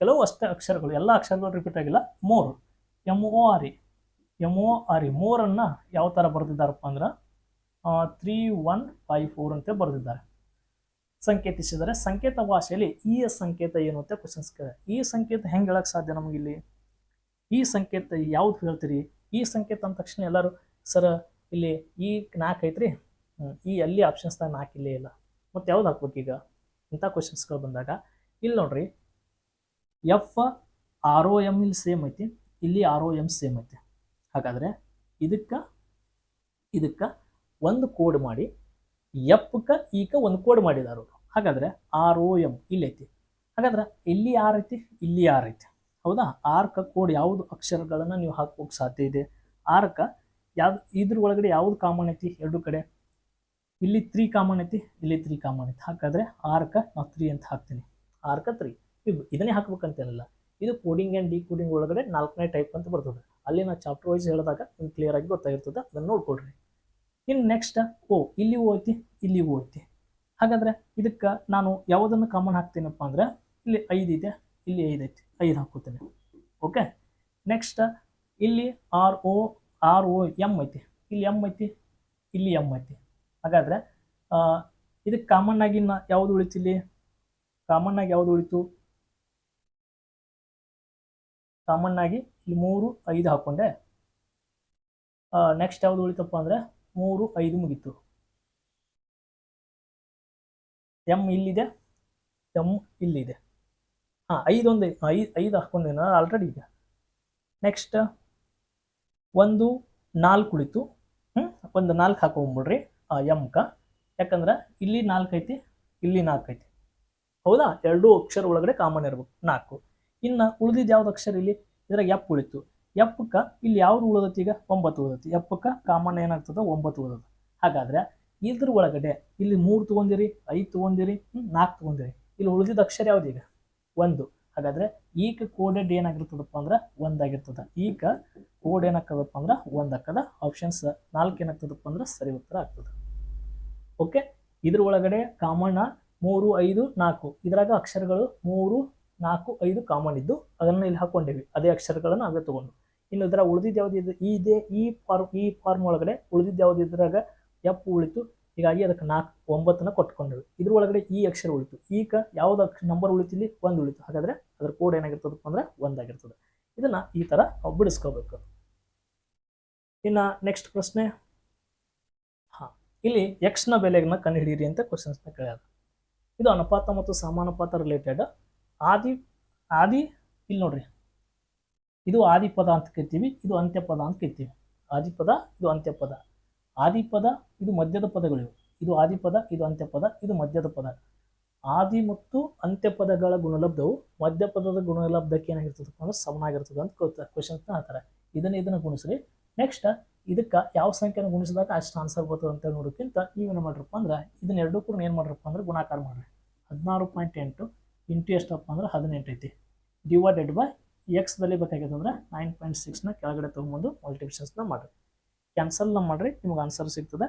ಕೆಲವು ಅಷ್ಟೇ ಅಕ್ಷರಗಳು, ಎಲ್ಲ ಅಕ್ಷರಗಳು ರಿಪೀಟ್ ಆಗಿಲ್ಲ. More M O R E M O R E ಮೋರನ್ನು ಯಾವ ಥರ ಬರೆದಿದ್ದಾರಪ್ಪ ಅಂದ್ರೆ ತ್ರೀ ಒನ್ ಫೈವ್ ಫೋರ್ ಅಂತ ಬರೆದಿದ್ದಾರೆ. ಸಂಕೇತಿಸಿದರೆ ಸಂಕೇತ ಭಾಷೆಯಲ್ಲಿ ಈ ಸಂಕೇತ ಏನು ಅಂತ ಕ್ವಶನ್ಸ್ ಕೇಳಿದೆ ಈ ಸಂಕೇತ ಹೆಂಗೆ ಹೇಳಕ್ಕೆ ಸಾಧ್ಯ ನಮಗಿಲ್ಲಿ ಈ ಸಂಕೇತ ಯಾವ್ದು ಹೇಳ್ತೀರಿ? ಈ ಸಂಕೇತ ಅಂದ ತಕ್ಷಣ ಎಲ್ಲರೂ, ಸರ್, ಇಲ್ಲಿ ಈ ನಾಲ್ಕು ಐತ್ರಿ. ಈ ಅಲ್ಲಿ ಆಪ್ಷನ್ಸ್ ನಾಲ್ಕು ಇಲ್ಲೇ ಇಲ್ಲ. ಮತ್ತೆ ಯಾವ್ದು ಹಾಕ್ಬೇಕು ಈಗ? ಇಂಥ ಕ್ವಶನ್ಸ್ಗಳು ಬಂದಾಗ, ಇಲ್ಲಿ ನೋಡ್ರಿ ಎಫ್ ಆರ್ ಒ ಎಂ ಇಲ್ಲಿ ಸೇಮ್ ಐತಿ, ಇಲ್ಲಿ ಆರ್ ಒ ಎಂ ಸೇಮ್ ಐತಿ. ಹಾಗಾದ್ರೆ ಇದಕ್ಕೆ ಇದಕ್ಕೆ ಒಂದು ಕೋಡ್ ಮಾಡಿ ಎಫ್ಕ ಈಗ ಒಂದು ಕೋಡ್ ಮಾಡಿದಾರು. ಹಾಗಾದರೆ ಆರ್ ಒ ಎಂ ಇಲ್ಲಿ ಐತಿ. ಹಾಗಾದ್ರೆ ಇಲ್ಲಿ ಆರ್ ಐತಿ? ಇಲ್ಲಿ ಆರ್ ಐತಿ? ಹೌದಾ? ಆರ್ಕ ಕೋಡ್ ಯಾವುದು ಅಕ್ಷರಗಳನ್ನು ನೀವು ಹಾಕೋಕೆ ಸಾಧ್ಯ ಇದೆ? ಆರ್ಕ ಯಾವ್ದು ಇದ್ರ ಒಳಗಡೆ ಯಾವ್ದು ಕಾಮನ್ ಐತಿ? ಎರಡು ಕಡೆ. ಇಲ್ಲಿ ತ್ರೀ ಕಾಮನ್ ಐತಿ, ಇಲ್ಲಿ ತ್ರೀ ಕಾಮನ್ ಐತಿ. ಹಾಗಾದ್ರೆ ಆರ್ಕ ನಾವು ತ್ರೀ ಅಂತ ಹಾಕ್ತೀನಿ. ಆರ್ಕ ತ್ರೀ ಇದು ಇದನ್ನೇ ಹಾಕ್ಬೇಕಂತೇನಿಲ್ಲ. ಇದು ಕೋಡಿಂಗ್ ಆ್ಯಂಡ್ ಡಿ ಕೋಡಿಂಗ್ ಒಳಗಡೆ ನಾಲ್ಕನೇ ಟೈಪ್ ಅಂತ ಬರ್ತದೆ. ಅಲ್ಲಿ ನಾವು ಚಾಪ್ಟರ್ ವೈಸ್ ಹೇಳಿದಾಗ ನಿಮ್ಗೆ ಕ್ಲಿಯರ್ ಆಗಿ ಗೊತ್ತಾಗಿರ್ತದೆ. ಅದನ್ನು ನೋಡ್ಕೊಳ್ರಿ. ಇನ್ನು ನೆಕ್ಸ್ಟ್ ಓ, ಇಲ್ಲಿ ಓ ಇಲ್ಲಿ ಓ ಐತಿ. ಹಾಗಾದ್ರೆ ಇದಕ್ಕೆ ನಾನು ಯಾವುದನ್ನು ಕಾಮನ್ ಹಾಕ್ತೀನಪ್ಪ ಅಂದ್ರೆ, ಇಲ್ಲಿ ಐದು ಇದೆ, ಇಲ್ಲಿ ಐದು ಐತಿ. ಐದು ಹಾಕೋತೀನಿ ಓಕೆ ನೆಕ್ಸ್ಟ್ ಇಲ್ಲಿ R O R O M ಐತಿ. ಇಲ್ಲಿ ಎಂ ಐತಿ, ಇಲ್ಲಿ ಎಂ ಐತಿ. ಹಾಗಾದ್ರೆ ಇದಕ್ಕೆ ಕಾಮನ್ ಆಗಿ ಯಾವ್ದು ಯಾವುದು ಉಳಿತು ಇಲ್ಲಿ ಕಾಮನ್ ಆಗಿ ಯಾವ್ದು ಉಳಿತು? ಕಾಮನ್ ಆಗಿ ಇಲ್ಲಿ ಮೂರು, ಐದು ಹಾಕೊಂಡೆ. ನೆಕ್ಸ್ಟ್ ಯಾವ್ದು ಉಳಿತಪ್ಪ ಅಂದ್ರೆ, ಮೂರು, ಐದು ಮುಗಿತು. ಎಂ ಇಲ್ಲಿದೆ ಎಂ ಇಲ್ಲಿದೆ. ಹಾಂ ಐದೊಂದು ಐದು ಐದು ಹಾಕೊಂಡೆ ನಾನು ಆಲ್ರೆಡಿ ಇದೆ ನೆಕ್ಸ್ಟ್ ಒಂದು, ನಾಲ್ಕು ಉಳಿತು. ಹ್ಮ್, ಒಂದು ನಾಲ್ಕು ಹಾಕೊಂಬಿಡ್ರಿ. ಎಮ್ಕ ಯಾಕಂದ್ರೆ ಇಲ್ಲಿ ನಾಲ್ಕು ಐತಿ, ಇಲ್ಲಿ ನಾಲ್ಕು ಐತಿ. ಹೌದಾ? ಎರಡೂ ಅಕ್ಷರ ಒಳಗಡೆ ಕಾಮನ್ ಇರ್ಬೇಕು. ನಾಲ್ಕು. ಇನ್ನು ಉಳಿದಿದ್ದು ಯಾವ್ದು ಅಕ್ಷರ ಇಲ್ಲಿ? ಇದ್ರಾಗ ಎಪ್ ಉಳಿತು. ಎಪ್ಪಕ್ಕ ಇಲ್ಲಿ ಯಾವ್ದು ಉಳಿದತಿ ಈಗ? ಒಂಬತ್ತು ಉಳಿದತಿ. ಎಪ್ಪಕ್ಕ ಕಾಮನ್ ಏನಾಗ್ತದ? ಒಂಬತ್ತು ಉಳಿದದ. ಹಾಗಾದ್ರೆ ಇದ್ರ ಒಳಗಡೆ ಇಲ್ಲಿ ಮೂರು ತೊಗೊಂಡಿರಿ ಐದು ತೊಗೊಂಡಿರಿ ನಾಲ್ಕು ತೊಗೊಂಡಿರಿ ಇಲ್ಲಿ ಉಳಿದಿದ್ದ ಅಕ್ಷರ ಯಾವ್ದು ಈಗ? ಒಂದು. ಹಾಗಾದ್ರೆ ಈಗ ಕೋಡೆಡ್ ಏನಾಗಿರ್ತದಪ್ಪ ಅಂದ್ರೆ ಒಂದಾಗಿರ್ತದೆ. ಈಗ ಕೋಡ್ ಏನಾಗ್ತದಪ್ಪ ಅಂದ್ರೆ ಒಂದಕ್ಕದ ಆಪ್ಷನ್ಸ್ ನಾಲ್ಕು ಏನಾಗ್ತದಪ್ಪ ಅಂದ್ರೆ ಸರಿ ಉತ್ತರ ಆಗ್ತದೆ. ಓಕೆ ಇದ್ರ ಒಳಗಡೆ ಕಾಮನ್ ಮೂರು, ಐದು, ನಾಲ್ಕು. ಇದ್ರಾಗ ಅಕ್ಷರಗಳು ಮೂರು, ನಾಲ್ಕು, ಐದು ಕಾಮನ್ ಇದ್ದು ಅದನ್ನು ಇಲ್ಲಿ ಹಾಕೊಂಡಿವಿ ಅದೇ ಅಕ್ಷರಗಳನ್ನು ಹಾಗೆ ತಗೊಂಡು. ಇನ್ನು ಇದರ ಉಳಿದಿದ್ದು ಯಾವ್ದು ಈ ಇದೆ ಈ ಫಾರ್ಮ್ ಈ ಫಾರ್ಮ್ ಒಳಗಡೆ ಉಳಿದಿದ್ದು ಯಾವ್ದು ಇದ್ರಾಗ ಎಪ್ಪು ಉಳಿತು. ಹೀಗಾಗಿ ಅದಕ್ಕೆ ನಾಲ್ಕು, ಒಂಬತ್ತನ್ನ ಕೊಟ್ಕೊಂಡ್ವಿ. ಇದ್ರ ಒಳಗಡೆ ಈ ಅಕ್ಷರ ಉಳಿತು. ಈಗ ಯಾವ್ದು ಅಕ್ಷರ ನಂಬರ್ ಉಳಿತು ಇಲ್ಲಿ? ಒಂದು ಉಳಿತು. ಹಾಗಾದ್ರೆ ಅದ್ರ ಕೋಡ್ ಏನಾಗಿರ್ತದಪ್ಪ ಅಂದ್ರೆ ಒಂದಾಗಿರ್ತದೆ ಇದನ್ನ ಈ ತರ ಬಿಡಿಸ್ಕೋಬೇಕು. ಇನ್ನ ನೆಕ್ಸ್ಟ್ ಪ್ರಶ್ನೆ. ಇಲ್ಲಿ ಎಕ್ಸ್ನ ಬೆಲೆಗಳನ್ನ ಕಂಡುಹಿಡಿಯಿರಿ ಅಂತ ಕ್ವಶನ್ಸ್ನ ಕೇಳ್ಯಾರ. ಇದು ಅನುಪಾತ ಮತ್ತು ಸಮಾನುಪಾತ ರಿಲೇಟೆಡ್ ಆದಿ ಆದಿ, ಇಲ್ಲಿ ನೋಡ್ರಿ. ಇದು ಆದಿ ಪದ ಅಂತ ಕರಿತೀವಿ ಇದು ಅಂತ್ಯ ಪದ ಅಂತ ಕರಿತೀವಿ ಆದಿ ಪದ ಇದು ಅಂತ್ಯ ಪದ ಆದಿ ಪದ ಇದು ಮಧ್ಯದ ಪದಗಳಿವೆ ಇದು ಆದಿ ಪದ ಇದು ಅಂತ್ಯ ಪದ ಇದು ಮಧ್ಯದ ಪದ. ಆದಿ ಮತ್ತು ಅಂತ್ಯ ಪದಗಳ ಗುಣಲಬ್ಧವು ಮಧ್ಯ ಪದದ ಗುಣಲಬ್ಧಕ್ಕೆ ಏನಾಗಿರ್ತದೆ ಅಂದ್ರೆ ಸಮನಾಗಿರ್ತದೆ ಅಂತ ಕ್ವಶನ್ಸ್ನ ಹಾಕ್ತಾರೆ ಇದನ್ನ ಇದನ್ನ ಗುಣಿಸ್ರಿ. ನೆಕ್ಸ್ಟ್ ಇದಕ್ಕೆ ಯಾವ ಸಂಖ್ಯೆನ ಗುಣಿಸಿದಾಗ ಅಷ್ಟು ಆನ್ಸರ್ ಬರ್ತದೆ ಅಂತ ನೋಡೋಕ್ಕಿಂತ ನೀವೇನು ಮಾಡ್ರಪ್ಪ ಅಂದ್ರೆ ಇದನ್ನ ಎರಡು ಕೂಡ ಏನು ಮಾಡ್ರಪ್ಪ ಅಂದ್ರೆ ಗುಣಾಕಾರ ಮಾಡ್ರಿ. ಹದಿನಾರು ಪಾಯಿಂಟ್ ಎಂಟು ಇಂಟು ಎಷ್ಟಪ್ಪ ಅಂದ್ರೆ ಹದಿನೆಂಟು ಐತಿ. ಡಿವೈಡೆಡ್ ಬೈ ಎಕ್ಸ್ ಬೆಲೆ ಬೇಕಾಗಿದೆ ಅಂದ್ರೆ ನೈನ್ ಪಾಯಿಂಟ್ ಸಿಕ್ಸ್ನ ಕೆಳಗಡೆ ತೊಗೊಂಬಂದು ಮಲ್ಟಿಪ್ಲಿಷನ್ಸ್ನ ಮಾಡಿರಿ. ಕ್ಯಾನ್ಸಲ್ನ ಮಾಡಿರಿ, ನಿಮ್ಗೆ ಆನ್ಸರ್ ಸಿಗ್ತದೆ.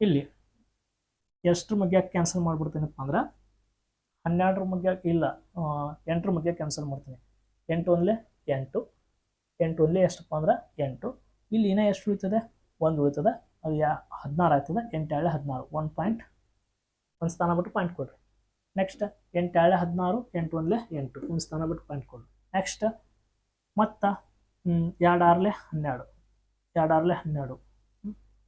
ಇಲ್ಲಿ ಎಷ್ಟ್ರ ಮಧ್ಯ ಕ್ಯಾನ್ಸಲ್ ಮಾಡಿಬಿಡ್ತೀನಪ್ಪ ಅಂದ್ರೆ ಹನ್ನೆರಡರ ಮಧ್ಯ ಇಲ್ಲ ಎಂಟರ ಮಧ್ಯ ಕ್ಯಾನ್ಸಲ್ ಮಾಡ್ತೀನಿ. ಎಂಟು ಒಂದಲೇ ಎಂಟು. ಎಂಟು ಅಲ್ಲಿ ಎಷ್ಟಪ್ಪ ಅಂದ್ರೆ ಎಂಟು. ಇಲ್ಲಿ ಇನ್ನೂ ಎಷ್ಟು ಉಳಿತದೆ? ಒಂದು ಉಳಿತದೆ. ಅದು ಯಾ ಹದಿನಾರು ಎಂಟು ಏಳೆ ಹದಿನಾರು. ಒನ್ ಪಾಯಿಂಟ್ ಒಂದು ಸ್ಥಾನ ಬಿಟ್ಟು ಪಾಯಿಂಟ್ ಕೊಡ್ರಿ. ನೆಕ್ಸ್ಟ್ ಎಂಟು ಏಳೆ ಹದಿನಾರು, ಎಂಟು ಒಂದಲೇ ಎಂಟು. ಒಂದು ಸ್ಥಾನ ಬಿಟ್ಟು ಪಾಯಿಂಟ್ ಕೊಡ್ರಿ. ನೆಕ್ಸ್ಟ್ ಮತ್ತು ಎರಡು ಆರ್ಲೆ ಹನ್ನೆರಡು. ಎರಡು ಆರ್ಲೆ ಹನ್ನೆರಡು.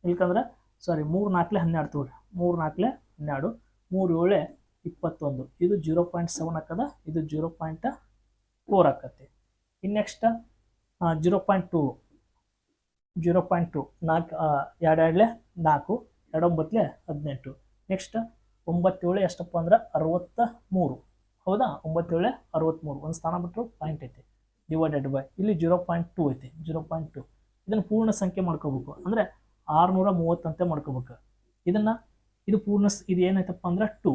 ಇಲ್ಕಂದ್ರೆ ಸಾರಿ ಮೂರು ನಾಲ್ಕಲೆ ಹನ್ನೆರಡು ತೊಗೊಳ್ರಿ ಮೂರು ನಾಲ್ಕಲೆ ಹನ್ನೆರಡು. ಮೂರು ಏಳೆ ಇಪ್ಪತ್ತೊಂದು. ಇದು ಜೀರೋ ಪಾಯಿಂಟ್ ಸೆವೆನ್ ಹಾಕದ ಇದು ಜೀರೋ ಪಾಯಿಂಟ್ ಫೋರ್ ಆಕತಿ ಇನ್ನು next zero point two, zero point two, ನಾಲ್ಕು ಎರಡು ಎರಡಲೆ ನಾಲ್ಕು ಎರಡೊಂಬತ್ತಲೆ ಹದಿನೆಂಟು. ನೆಕ್ಸ್ಟ್ ಒಂಬತ್ತೇಳು ಎಷ್ಟಪ್ಪ ಅಂದ್ರೆ ಅರವತ್ತ ಮೂರು ಹೌದಾ? ಒಂಬತ್ತೇಳೆ ಅರವತ್ತ್ಮೂರು ಒಂದು ಸ್ಥಾನ ಬಿಟ್ಟರು ಪಾಯಿಂಟ್ ಐತೆ. ಡಿವೈಡೆಡ್ ಬೈ ಇಲ್ಲಿ ಜೀರೋ ಪಾಯಿಂಟ್ ಟು ಐತೆ, ಜೀರೋ ಪಾಯಿಂಟ್ ಟು. ಇದನ್ನು ಪೂರ್ಣ ಸಂಖ್ಯೆ ಮಾಡ್ಕೋಬೇಕು. ಅಂದರೆ ಆರುನೂರ ಮೂವತ್ತಂತೆ ಮಾಡ್ಕೋಬೇಕು. ಇದನ್ನು, ಇದು ಪೂರ್ಣ ಇದು ಏನೈತಪ್ಪ ಅಂದ್ರೆ ಟು.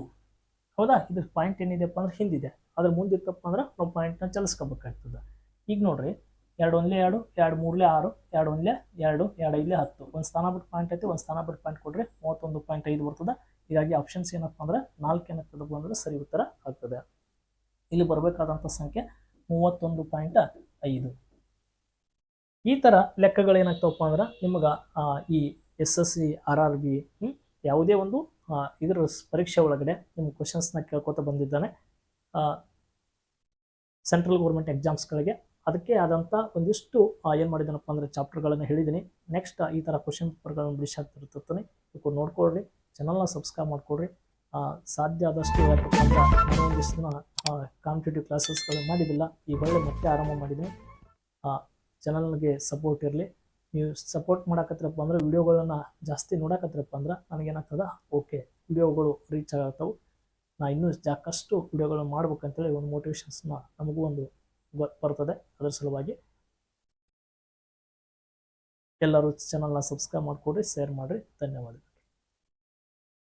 ಹೌದಾ? ಇದು ಪಾಯಿಂಟ್ ಏನಿದೆಪ್ಪ ಅಂದ್ರೆ ಹಿಂದಿದೆ. ಅದ್ರ ಮುಂದೆ ಇತ್ತಪ್ಪ ಅಂದ್ರೆ ನಾವು ಪಾಯಿಂಟ್ನ ಚಲಿಸ್ಕೋಬೇಕಾಗ್ತದೆ. ಈಗ ನೋಡ್ರಿ ಎರಡು ಒಂದ್ಲೆ ಎರಡು ಎರಡು ಮೂರ್ಲೆ ಆರು, ಎರಡು ಒಂದ್ಲೆ ಎರಡು ಎರಡು ಐದ್ಲೆ ಹತ್ತು. ಒಂದು ಸ್ಥಾನ ಬಿಟ್ಟು ಪಾಯಿಂಟ್ ಐತಿ, ಒಂದು ಸ್ಥಾನ ಬಿಟ್ಟು ಪಾಯಿಂಟ್ ಕೊಡ್ರಿ, ಮೂವತ್ತೊಂದು ಪಾಯಿಂಟ್ ಐದು ಬರ್ತದೆ. ಹೀಗಾಗಿ ಆಪ್ಷನ್ಸ್ ಏನಪ್ಪ ಅಂದ್ರೆ ನಾಲ್ಕು ಏನಾಗ್ತದಪ್ಪ ಅಂದ್ರೆ ಸರಿ ಉತ್ತರ ಆಗ್ತದೆ. ಇಲ್ಲಿ ಬರಬೇಕಾದಂಥ ಸಂಖ್ಯೆ ಮೂವತ್ತೊಂದು ಪಾಯಿಂಟ್ ಐದು. ಈ ಥರ ಲೆಕ್ಕಗಳೇನಾಗ್ತವಪ್ಪ ಅಂದ್ರೆ ನಿಮ್ಗೆ ಈ S S C R R B ಯಾವುದೇ ಒಂದು ಇದರ ಪರೀಕ್ಷೆ ಒಳಗಡೆ ನಿಮ್ಮ ಕ್ವಶನ್ಸ್ನ ಕೇಳ್ಕೊತ ಬಂದಿದ್ದಾನೆ. ಸೆಂಟ್ರಲ್ ಗೌರ್ಮೆಂಟ್ ಎಕ್ಸಾಮ್ಸ್ಗಳಿಗೆ ಅದಕ್ಕೆ ಆದಂಥ ಒಂದಿಷ್ಟು ಏನು ಅಂದ್ರೆ ಅಂದರೆ ಚಾಪ್ಟರ್ಗಳನ್ನು ಹೇಳಿದ್ದೀನಿ ನೆಕ್ಸ್ಟ್ ಈ ಥರ ಕ್ವಶನ್ ಪೇಪರ್ಗಳನ್ನು ಬಿಡಿಸಾಕ್ತಿರ್ತಾನೆ ಇದಕ್ಕೆ ನೋಡ್ಕೊಳ್ರಿ. ಚಾನಲ್ನ ಸಬ್ಸ್ಕ್ರೈಬ್ ಮಾಡ್ಕೊಳ್ರಿ. ಸಾಧ್ಯ ಆದಷ್ಟು ಒಂದಿಷ್ಟು ದಿನ ಕಾಂಪಿಟೇಟಿವ್ ಕ್ಲಾಸಸ್ಗಳು ಮಾಡಿದ್ದಿಲ್ಲ ಈ ಒಳ್ಳೆ ಮತ್ತೆ ಆರಂಭ ಮಾಡಿದ್ದೀನಿ ಚಾನಲ್ಗೆ ಸಪೋರ್ಟ್ ಇರಲಿ. ನೀವು ಸಪೋರ್ಟ್ ಮಾಡಕತ್ರಪ್ಪ ಅಂದ್ರೆ ವಿಡಿಯೋಗಳನ್ನ ಜಾಸ್ತಿ ನೋಡಕತ್ತಿರಪ್ಪ ಅಂದ್ರೆ ನನಗೇನಾಗ್ತದ? ಓಕೆ ವಿಡಿಯೋಗಳು ರೀಚ್ ಆಗತ್ತವು. ನಾ ಇನ್ನೂ ಸಾಕಷ್ಟು ವಿಡಿಯೋಗಳು ಮಾಡ್ಬೇಕಂತೇಳಿ ಒಂದು ಮೋಟಿವೇಶನ್ಸ್ನ ನಮಗೂ ಒಂದು ಬರ್ತದೆ. ಅದರ ಸಲುವಾಗಿ ಎಲ್ಲರೂ ಚಾನಲ್ನ ಸಬ್ಸ್ಕ್ರೈಬ್ ಮಾಡಿಕೊಡ್ರಿ ಶೇರ್ ಮಾಡಿರಿ. ಧನ್ಯವಾದ